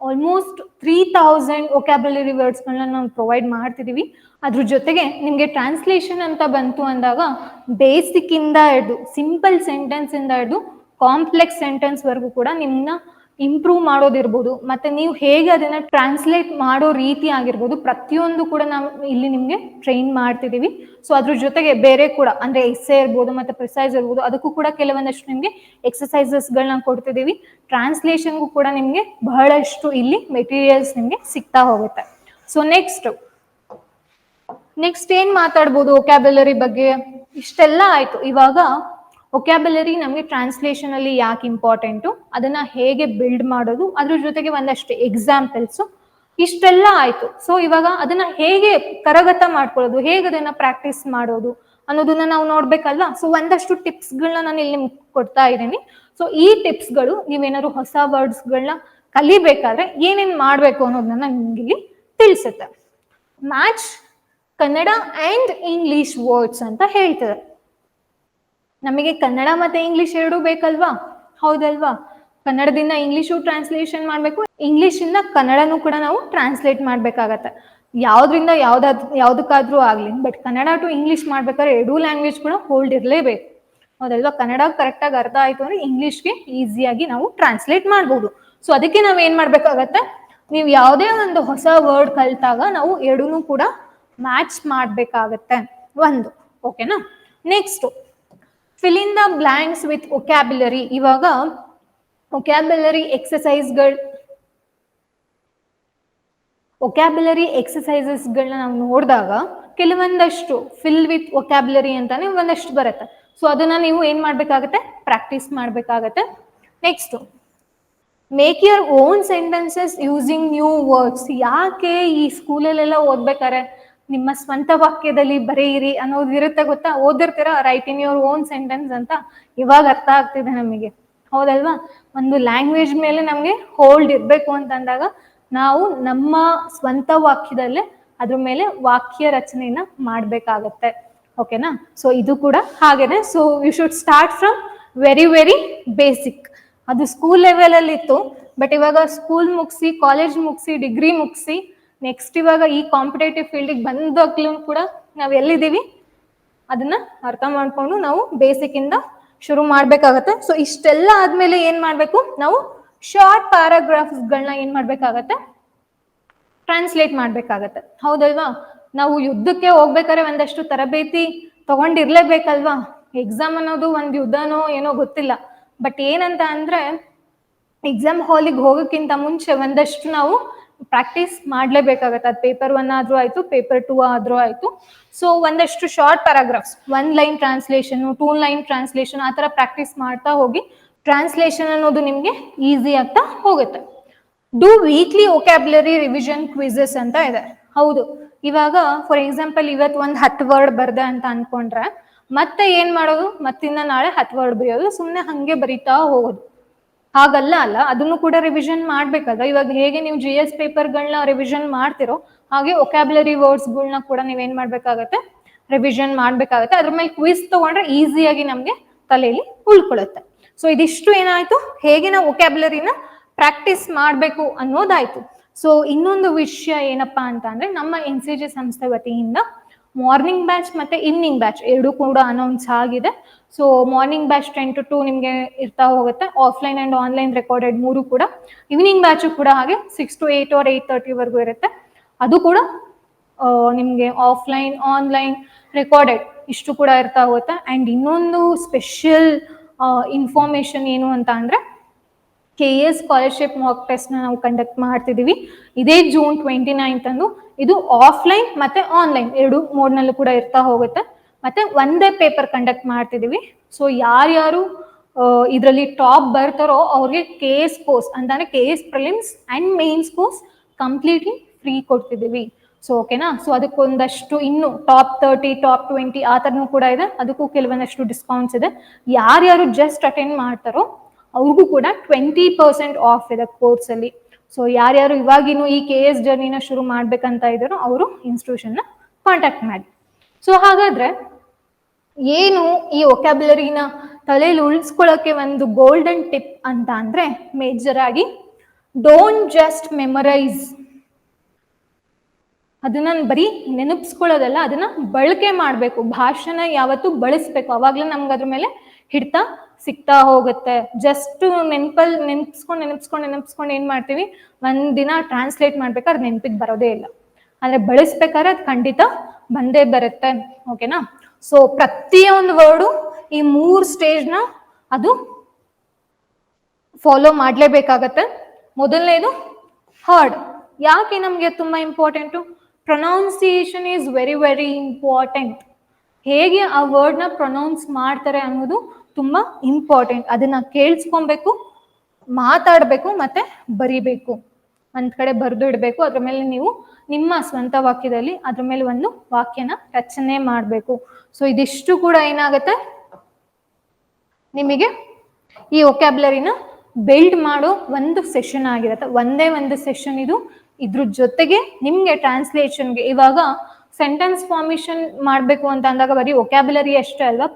ಆಲ್ಮೋಸ್ಟ್ ತ್ರೀ ತೌಸಂಡ್ ಒಕ್ಯಾಬುಲರಿ ವರ್ಡ್ಸ್ಗಳನ್ನ ನಾವು ಪ್ರೊವೈಡ್ ಮಾಡ್ತಿದ್ದೀವಿ ಅದ್ರ ಜೊತೆಗೆ ನಿಮಗೆ ಟ್ರಾನ್ಸ್ಲೇಷನ್ ಅಂತ ಬಂತು ಅಂದಾಗ ಬೇಸಿಕ್ ಇಂದ ಹಿಡಿದು ಸಿಂಪಲ್ ಸೆಂಟೆನ್ಸ್ ಇಂದ ಹಿಡಿದು ಕಾಂಪ್ಲೆಕ್ಸ್ ಸೆಂಟೆನ್ಸ್ ವರೆಗೂ ಕೂಡ ನಿಮ್ಮನ್ನ ಇಂಪ್ರೂವ್ ಮಾಡೋದಿರ್ಬೋದು, ಮತ್ತೆ ನೀವು ಹೇಗೆ ಅದನ್ನ ಟ್ರಾನ್ಸ್ಲೇಟ್ ಮಾಡೋ ರೀತಿ ಆಗಿರ್ಬೋದು, ಪ್ರತಿಯೊಂದು ಕೂಡ ನಾವು ಇಲ್ಲಿ ನಿಮ್ಗೆ ಟ್ರೈನ್ ಮಾಡ್ತಿದೀವಿ. ಸೊ ಅದ್ರ ಜೊತೆಗೆ ಬೇರೆ ಕೂಡ, ಅಂದ್ರೆ ಎಸ್ಸೆ ಇರ್ಬೋದು, ಮತ್ತೆ ಪ್ರಿಸೈಸ್ ಇರ್ಬೋದು, ಅದಕ್ಕೂ ಕೂಡ ಕೆಲವೊಂದಷ್ಟು ನಿಮ್ಗೆ ಎಕ್ಸಸೈಸಸ್ಗಳನ್ನ ಕೊಡ್ತಿದೀವಿ. ಟ್ರಾನ್ಸ್ಲೇಷನ್ಗೂ ಕೂಡ ನಿಮ್ಗೆ ಬಹಳಷ್ಟು ಇಲ್ಲಿ ಮೆಟೀರಿಯಲ್ಸ್ ನಿಮ್ಗೆ ಸಿಗ್ತಾ ಹೋಗುತ್ತೆ. ಸೊ ನೆಕ್ಸ್ಟ್ ನೆಕ್ಸ್ಟ್ ಏನ್ ಮಾತಾಡ್ಬೋದು ಒಕ್ಯಾಬುಲರಿ ಬಗ್ಗೆ? ಇಷ್ಟೆಲ್ಲ ಆಯ್ತು. ಇವಾಗ ಒಕ್ಯಾಬುಲರಿ ನಮಗೆ ಟ್ರಾನ್ಸ್ಲೇಷನ್ ಅಲ್ಲಿ ಯಾಕೆ ಇಂಪಾರ್ಟೆಂಟು ಅದನ್ನ ಹೇಗೆ ಬಿಲ್ಡ್ ಮಾಡೋದು, ಅದ್ರ ಜೊತೆಗೆ ಒಂದಷ್ಟು ಎಕ್ಸಾಂಪಲ್ಸ್ ಇಷ್ಟೆಲ್ಲ ಆಯ್ತು. ಸೊ ಇವಾಗ ಅದನ್ನ ಹೇಗೆ ಕರಗತ ಮಾಡ್ಕೊಳ್ಳೋದು, ಹೇಗೆ ಅದನ್ನ ಪ್ರಾಕ್ಟೀಸ್ ಮಾಡೋದು ಅನ್ನೋದನ್ನ ನಾವು ನೋಡ್ಬೇಕಲ್ವಾ? ಸೊ ಒಂದಷ್ಟು ಟಿಪ್ಸ್ಗಳನ್ನ ನಾನು ಇಲ್ಲಿ ನಿಮ್ಗೆ ಕೊಡ್ತಾ ಇದ್ದೀನಿ. ಸೊ ಈ ಟಿಪ್ಸ್ಗಳು ನೀವೇನಾದ್ರು ಹೊಸ ವರ್ಡ್ಸ್ಗಳನ್ನ ಕಲಿಬೇಕಾದ್ರೆ ಏನೇನ್ ಮಾಡ್ಬೇಕು ಅನ್ನೋದನ್ನ ನಿಮ್ಗೆ ಇಲ್ಲಿ ತಿಳಿಸುತ್ತೆ. Match Kannada and English words ಅಂತ ಹೇಳ್ತಾರೆ. ನಮಗೆ ಕನ್ನಡ ಮತ್ತೆ ಇಂಗ್ಲಿಷ್ ಎರಡೂ ಬೇಕಲ್ವಾ? ಹೌದಲ್ವಾ? ಕನ್ನಡದಿಂದ ಇಂಗ್ಲಿಷು ಟ್ರಾನ್ಸ್ಲೇಷನ್ ಮಾಡಬೇಕು ಇಂಗ್ಲಿಷಿಂದ ಕನ್ನಡನೂ ಕೂಡ ನಾವು ಟ್ರಾನ್ಸ್ಲೇಟ್ ಮಾಡ್ಬೇಕಾಗತ್ತೆ. ಯಾವ್ದ್ರಿಂದ ಯಾವ್ದಾದ್, ಯಾವ್ದಕ್ಕಾದ್ರೂ ಆಗ್ಲಿ ಬಟ್ ಕನ್ನಡ ಟು ಇಂಗ್ಲಿಷ್ ಮಾಡ್ಬೇಕಾದ್ರೆ ಎರಡೂ ಲ್ಯಾಂಗ್ವೇಜ್ ಕೂಡ ಹೋಲ್ಡ್ ಇರಲೇಬೇಕು. ಹೌದಲ್ವಾ? ಕನ್ನಡ ಕರೆಕ್ಟಾಗಿ ಅರ್ಥ ಆಯ್ತು ಅಂದ್ರೆ ಇಂಗ್ಲಿಷ್ಗೆ ಈಸಿಯಾಗಿ ನಾವು ಟ್ರಾನ್ಸ್ಲೇಟ್ ಮಾಡ್ಬೋದು. ಸೊ ಅದಕ್ಕೆ ನಾವು ಏನ್ ಮಾಡ್ಬೇಕಾಗತ್ತೆ? ನೀವು ಯಾವುದೇ ಒಂದು ಹೊಸ ವರ್ಡ್ ಕಲ್ತಾಗ ನಾವು ಎರಡೂ ಕೂಡ ಮ್ಯಾಚ್ ಮಾಡ್ಬೇಕಾಗತ್ತೆ. ಒಂದು ಓಕೆನಾ next fill in the blanks with vocabulary ಇವಾಗ ಒಕ್ಯಾಬ್ಯುಲರಿ ಎಕ್ಸಸೈಸ್ಗಳು ಒಕ್ಯಾಬ್ಯುಲರಿ ಎಕ್ಸಸೈಸಸ್ಗಳನ್ನ ನಾವು ನೋಡಿದಾಗ ಕೆಲವೊಂದಷ್ಟು ಫಿಲ್ ವಿತ್ ಒಕ್ಯಾಬ್ಯುಲರಿ ಅಂತಾನೆ ಒಂದಷ್ಟು ಬರುತ್ತೆ. ಸೊ ಅದನ್ನ ನೀವು ಏನ್ ಮಾಡ್ಬೇಕಾಗತ್ತೆ? ಪ್ರಾಕ್ಟೀಸ್ ಮಾಡ್ಬೇಕಾಗತ್ತೆ. Next make your own sentences using new words ಯಾಕೆ ಈ ಸ್ಕೂಲಲ್ಲೆಲ್ಲ ಓದ್ಬೇಕಾರೆ? ನಿಮ್ಮ ಸ್ವಂತ ವಾಕ್ಯದಲ್ಲಿ ಬರೆಯಿರಿ ಅನ್ನೋದು ಇರುತ್ತೆ ಗೊತ್ತಾ? ಓದಿರ್ತೀರಾ? Write in your own sentence ಅಂತ ಇವಾಗ ಅರ್ಥ ಆಗ್ತಿದೆ ನಮಗೆ. ಹೌದಲ್ವಾ? ಒಂದು ಲ್ಯಾಂಗ್ವೇಜ್ ಮೇಲೆ ನಮಗೆ ಹೋಲ್ಡ್ ಇರಬೇಕು ಅಂತಂದಾಗ ನಾವು ನಮ್ಮ ಸ್ವಂತ ವಾಕ್ಯದಲ್ಲೇ ಅದ್ರ ಮೇಲೆ ವಾಕ್ಯ ರಚನೆಯನ್ನ ಮಾಡಬೇಕಾಗತ್ತೆ. ಓಕೆನಾ ಸೊ ಇದು ಕೂಡ ಹಾಗೇನೆ. So you should start from very very basic ಅದು ಸ್ಕೂಲ್ ಲೆವೆಲ್ ಅಲ್ಲಿ ಇತ್ತು ಬಟ್ ಇವಾಗ ಸ್ಕೂಲ್ ಮುಗಿಸಿ ಕಾಲೇಜ್ ಮುಗಿಸಿ ಡಿಗ್ರಿ ಮುಗಿಸಿ ನೆಕ್ಸ್ಟ್ ಇವಾಗ ಈ ಕಾಂಪಿಟೇಟಿವ್ ಫೀಲ್ಡಿಗೆ ಬಂದಾಗ್ಲೂ ಕೂಡ ನಾವು ಎಲ್ಲಿದ್ದೀವಿ? ಅದನ್ನ ಅರ್ಥ ಮಾಡ್ಕೊಂಡು ನಾವು ಬೇಸಿಕ್ ಇಂದ ಶುರು ಮಾಡ್ಬೇಕಾಗತ್ತೆ. ಸೊ ಇಷ್ಟೆಲ್ಲ ಆದ್ಮೇಲೆ ಏನ್ ಮಾಡ್ಬೇಕು? ನಾವು ಶಾರ್ಟ್ ಪ್ಯಾರಾಗ್ರಾಫ್ಸ್ಗಳನ್ನ ಏನ್ ಮಾಡ್ಬೇಕಾಗತ್ತೆ? ಟ್ರಾನ್ಸ್ಲೇಟ್ ಮಾಡ್ಬೇಕಾಗತ್ತೆ. ಹೌದಲ್ವಾ? ನಾವು ಯುದ್ಧಕ್ಕೆ ಹೋಗ್ಬೇಕಾದ್ರೆ ಒಂದಷ್ಟು ತರಬೇತಿ ತಗೊಂಡಿರ್ಲೇಬೇಕಲ್ವಾ? ಎಕ್ಸಾಮ್ ಅನ್ನೋದು ಒಂದ್ ಯುದ್ಧನೋ ಏನೋ ಗೊತ್ತಿಲ್ಲ. ಬಟ್ ಏನಂತ ಅಂದ್ರೆ ಎಕ್ಸಾಮ್ ಹಾಲಿಗೆ ಹೋಗೋಕ್ಕಿಂತ ಮುಂಚೆ ಒಂದಷ್ಟು ನಾವು ಪ್ರಾಕ್ಟೀಸ್ ಮಾಡ್ಲೇಬೇಕಾಗತ್ತೆ. ಅದು ಪೇಪರ್ ಒನ್ ಆದ್ರೂ ಆಯ್ತು ಪೇಪರ್ ಟೂ ಆದ್ರೂ ಆಯ್ತು. ಸೊ ಒಂದಷ್ಟು short paragraphs one line translation two line translation ಆ ತರ ಪ್ರಾಕ್ಟೀಸ್ ಮಾಡ್ತಾ ಹೋಗಿ ಟ್ರಾನ್ಸ್ಲೇಷನ್ ಅನ್ನೋದು ನಿಮ್ಗೆ ಈಸಿ ಆಗ್ತಾ ಹೋಗುತ್ತೆ. Do weekly vocabulary revision quizzes ಅಂತ ಇದೆ. ಹೌದು. ಇವಾಗ ಫಾರ್ ಎಕ್ಸಾಂಪಲ್ ಇವತ್ತು ಒಂದು ಹತ್ತು ವರ್ಡ್ ಬರ್ದೆ ಅಂತ ಅನ್ಕೊಂಡ್ರೆ, ಮತ್ತೆ ಏನ್ ಮಾಡೋದು? ಮತ್ತಿಂದ ನಾಳೆ ಹತ್ತು ವರ್ಡ್ ಬರೆಯೋದು. ಸುಮ್ಮನೆ ಹಂಗೆ ಬರಿತಾ ಹೋಗೋದು. ಹಾಗಲ್ಲ ಅಲ್ಲ, ಅದನ್ನು ಕೂಡ ರಿವಿಷನ್ ಮಾಡ್ಬೇಕಲ್ವಾ ಇವಾಗ ಹೇಗೆ ನೀವು ಜಿ ಎಸ್ ಪೇಪರ್ಗಳನ್ನ ರಿವಿಷನ್ ಮಾಡ್ತಿರೋ ಹಾಗೆ ಒಕ್ಯಾಬ್ಯುಲರಿ ವರ್ಡ್ಸ್ಗಳನ್ನ ಕೂಡ ನೀವೇನ್ ಮಾಡ್ಬೇಕಾಗತ್ತೆ? ರಿವಿಷನ್ ಮಾಡ್ಬೇಕಾಗತ್ತೆ. ಅದ್ರ ಮೇಲೆ ಕ್ವಿಸ್ ತಗೊಂಡ್ರೆ ಈಸಿಯಾಗಿ ನಮ್ಗೆ ತಲೆಯಲ್ಲಿ ಉಳ್ಕೊಳ್ಳುತ್ತೆ ಸೊ ಇದಿಷ್ಟು ಏನಾಯ್ತು? ಹೇಗೆ ನಾವು ಒಕ್ಯಾಬ್ಯುಲರಿನ ಪ್ರಾಕ್ಟೀಸ್ ಮಾಡಬೇಕು ಅನ್ನೋದಾಯ್ತು. ಸೊ ಇನ್ನೊಂದು ವಿಷಯ ಏನಪ್ಪಾ ಅಂತ ಅಂದ್ರೆ ನಮ್ಮ ಎನ್ ಸಿ ಜಿ ಸಂಸ್ಥೆ ವತಿಯಿಂದ ಮಾರ್ನಿಂಗ್ ಬ್ಯಾಚ್ ಮತ್ತೆ ಈವ್ನಿಂಗ್ ಬ್ಯಾಚ್ ಎರಡೂ ಕೂಡ ಅನೌನ್ಸ್ ಆಗಿದೆ. So morning batch ten to two ನಿಮಗೆ ಇರ್ತಾ ಹೋಗುತ್ತೆ. ಆಫ್ಲೈನ್ ಅಂಡ್ ಆನ್ಲೈನ್ ರೆಕಾರ್ಡೆಡ್ ಮೂರು ಕೂಡ. ಈವ್ನಿಂಗ್ ಬ್ಯಾಚು ಕೂಡ ಹಾಗೆ six to eight or eight ತರ್ಟಿವರೆಗೂ ಇರುತ್ತೆ. ಅದು ಕೂಡ ನಿಮಗೆ ಆಫ್ಲೈನ್ ಆನ್ಲೈನ್ ರೆಕಾರ್ಡೆಡ್ ಇಷ್ಟು ಕೂಡ ಇರ್ತಾ ಹೋಗುತ್ತೆ. ಆ್ಯಂಡ್ ಇನ್ನೊಂದು ಸ್ಪೆಷಲ್ ಇನ್ಫಾರ್ಮೇಶನ್ ಏನು ಅಂತ ಅಂದರೆ ಕೆ ಎಸ್ ಸ್ಕಾಲರ್ಶಿಪ್ ಮಾಕ್ ಟೆಸ್ಟ್ನ ನಾವು ಕಂಡಕ್ಟ್ ಮಾಡ್ತಿದ್ದೀವಿ ಇದೇ ಜೂನ್ ಟ್ವೆಂಟಿ ನೈನ್ತ್ ಅಂದು ಇದು ಆಫ್ಲೈನ್ ಮತ್ತೆ ಆನ್ಲೈನ್ ಎರಡು ಮೋಡ್ನಲ್ಲೂ ಕೂಡ ಇರ್ತಾ ಹೋಗುತ್ತೆ. ಮತ್ತೆ ಒಂದೇ ಪೇಪರ್ ಕಂಡಕ್ಟ್ ಮಾಡ್ತಿದೀವಿ. ಸೊ ಯಾರ್ಯಾರು ಇದರಲ್ಲಿ ಟಾಪ್ ಬರ್ತಾರೋ ಅವ್ರಿಗೆ ಕೆ ಎಸ್ ಕೋರ್ಸ್ ಅಂತಾನೆ K S prelims and mains course completely free ಕೊಡ್ತಿದ್ದೀವಿ so ಓಕೆನಾ ಸೊ ಅದಕ್ಕೊಂದಷ್ಟು ಇನ್ನು ಟಾಪ್ ತರ್ಟಿ ಟಾಪ್ ಟ್ವೆಂಟಿ ಆ ಥರನೂ ಕೂಡ ಇದೆ. ಅದಕ್ಕೂ ಕೆಲವೊಂದಷ್ಟು ಡಿಸ್ಕೌಂಟ್ಸ್ ಇದೆ. ಯಾರ್ಯಾರು ಜಸ್ಟ್ ಅಟೆಂಡ್ ಮಾಡ್ತಾರೋ ಅವ್ರಿಗೂ ಕೂಡ ಟ್ವೆಂಟಿ ಪರ್ಸೆಂಟ್ ಆಫ್ ಇದೆ ಕೋರ್ಸಲ್ಲಿ ಸೊ ಯಾರ್ಯಾರು ಇವಾಗಿನೂ ಈ ಕೆ ಎಸ್ ಜರ್ನಿನ ಶುರು ಮಾಡ್ಬೇಕಂತ ಇದ್ದಾರೋ ಅವರು ಇನ್ಸ್ಟಿಟ್ಯೂಷನ್ನ ಕಾಂಟ್ಯಾಕ್ಟ್ ಮಾಡಿ. ಸೊ ಹಾಗಾದ್ರೆ ಏನು ಈ ಒಕ್ಯಾಬ್ಯುಲರಿನ ತಲೆಯಲ್ಲಿ ಉಳಿಸ್ಕೊಳ್ಳೋಕೆ ಒಂದು ಗೋಲ್ಡನ್ ಟಿಪ್ ಅಂತ ಅಂದ್ರೆ ಮೇಜರ್ ಆಗಿ ಡೋಂಟ್ ಜಸ್ಟ್ ಮೆಮರೈಸ್ ಅದನ್ನ ಬರೀ ನೆನಪಿಸ್ಕೊಳ್ಳೋದಲ್ಲ, ಅದನ್ನ ಬಳಕೆ ಮಾಡಬೇಕು. ಭಾಷಣ ಯಾವತ್ತು ಬಳಸ್ಬೇಕು. ಅವಾಗ್ಲೇ ನಮ್ಗೆ ಅದ್ರ ಮೇಲೆ ಹಿಡ್ತ ಸಿಗ್ತಾ ಹೋಗುತ್ತೆ. ಜಸ್ಟ್ ನೆನಪಲ್ಲಿ ನೆನಪಿಸ್ಕೊಂಡು ನೆನಪಿಸ್ಕೊಂಡು ನೆನಪಿಸ್ಕೊಂಡು ಏನು ಮಾಡ್ತೀವಿ? ಒಂದ್ ದಿನ ಟ್ರಾನ್ಸ್ಲೇಟ್ ಮಾಡ್ಬೇಕಾದ್ರೆ ನೆನಪಿಗೆ ಬರೋದೇ ಇಲ್ಲ. ಆದರೆ ಬಳಸ್ಬೇಕಾದ್ರೆ ಅದು ಖಂಡಿತ ಬಂದೇ ಬರುತ್ತೆ. ಓಕೆನಾ ಸೊ ಪ್ರತಿಯೊಂದು ವರ್ಡು ಈ ಮೂರು ಸ್ಟೇಜ್ನ ಅದು ಫಾಲೋ ಮಾಡಲೇಬೇಕಾಗತ್ತೆ. ಮೊದಲನೇದು ಹರ್ಡ್ ಯಾಕೆ ನಮಗೆ ತುಂಬ important pronunciation is very very important ಹೇಗೆ ಆ ವರ್ಡ್ನ ಪ್ರೊನೌನ್ಸ್ ಮಾಡ್ತಾರೆ ಅನ್ನೋದು ತುಂಬ ಇಂಪಾರ್ಟೆಂಟ್ ಅದನ್ನ ಕೇಳಿಸ್ಕೊಬೇಕು, ಮಾತಾಡಬೇಕು ಮತ್ತೆ ಬರಿಬೇಕು. ಒಂದ್ ಕಡೆ ಬರೆದು ಇಡಬೇಕು, ಅದ್ರ ಮೇಲೆ ನೀವು ನಿಮ್ಮ ಸ್ವಂತ ವಾಕ್ಯದಲ್ಲಿ ಅದ್ರ ಮೇಲೆ ಒಂದು ವಾಕ್ಯನ ರಚನೆ ಮಾಡಬೇಕು. ಸೊ ಇದಿಷ್ಟು ಕೂಡ ಏನಾಗುತ್ತೆ? ನಿಮಗೆ ಈ ಒಕ್ಯಾಬ್ಲರಿನ ಬಿಲ್ಡ್ ಮಾಡೋ ಒಂದು ಸೆಷನ್ ಆಗಿರುತ್ತೆ. ಒಂದೇ ಒಂದು ಸೆಷನ್ ಇದು. ಇದ್ರ ಜೊತೆಗೆ ನಿಮ್ಗೆ ಟ್ರಾನ್ಸ್ಲೇಷನ್ಗೆ ಇವಾಗ ಸೆಂಟೆನ್ಸ್ ಫಾರ್ಮೇಷನ್ ಮಾಡಬೇಕು ಅಂತ ಅಂದಾಗ ಬರೀ ವೊಕ್ಯಾಬುಲರಿ ಅಷ್ಟೇ ಅಲ್ವಾ?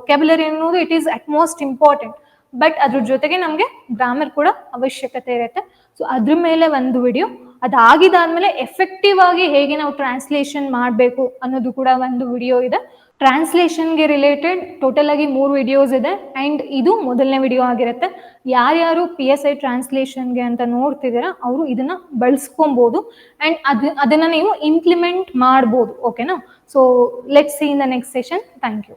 ಒಕ್ಯಾಬುಲರಿ ಅನ್ನೋದು it is at most important but ಅದ್ರ ಜೊತೆಗೆ ನಮಗೆ ಗ್ರಾಮರ್ ಕೂಡ ಅವಶ್ಯಕತೆ ಇರುತ್ತೆ. ಸೊ ಅದ್ರ ಮೇಲೆ ಒಂದು ವಿಡಿಯೋ ಅದಾಗಿದಾದ್ಮೇಲೆ ಎಫೆಕ್ಟಿವ್ ಆಗಿ ಹೇಗೆ ನಾವು ಟ್ರಾನ್ಸ್ಲೇಷನ್ ಮಾಡಬೇಕು ಅನ್ನೋದು ಕೂಡ ಒಂದು ವಿಡಿಯೋ ಇದೆ. ಟ್ರಾನ್ಸ್ಲೇಷನ್ಗೆ ರಿಲೇಟೆಡ್ ಟೋಟಲ್ ಆಗಿ ಮೂರು ವಿಡಿಯೋಸ್ ಇದೆ. ಆ್ಯಂಡ್ ಇದು ಮೊದಲನೇ ವಿಡಿಯೋ ಆಗಿರುತ್ತೆ. ಯಾರ್ಯಾರು ಪಿ ಎಸ್ ಐ ಟ್ರಾನ್ಸ್ಲೇಷನ್ಗೆ ಅಂತ ನೋಡ್ತಿದ್ದೀರಾ, ಅವರು ಇದನ್ನ ಬಳಸ್ಕೊಬೋದು. ಆ್ಯಂಡ್ ಅದು, ಅದನ್ನ ನೀವು ಇಂಪ್ಲಿಮೆಂಟ್ ಮಾಡ್ಬೋದು. ಓಕೆನಾ so let see in the next session thank you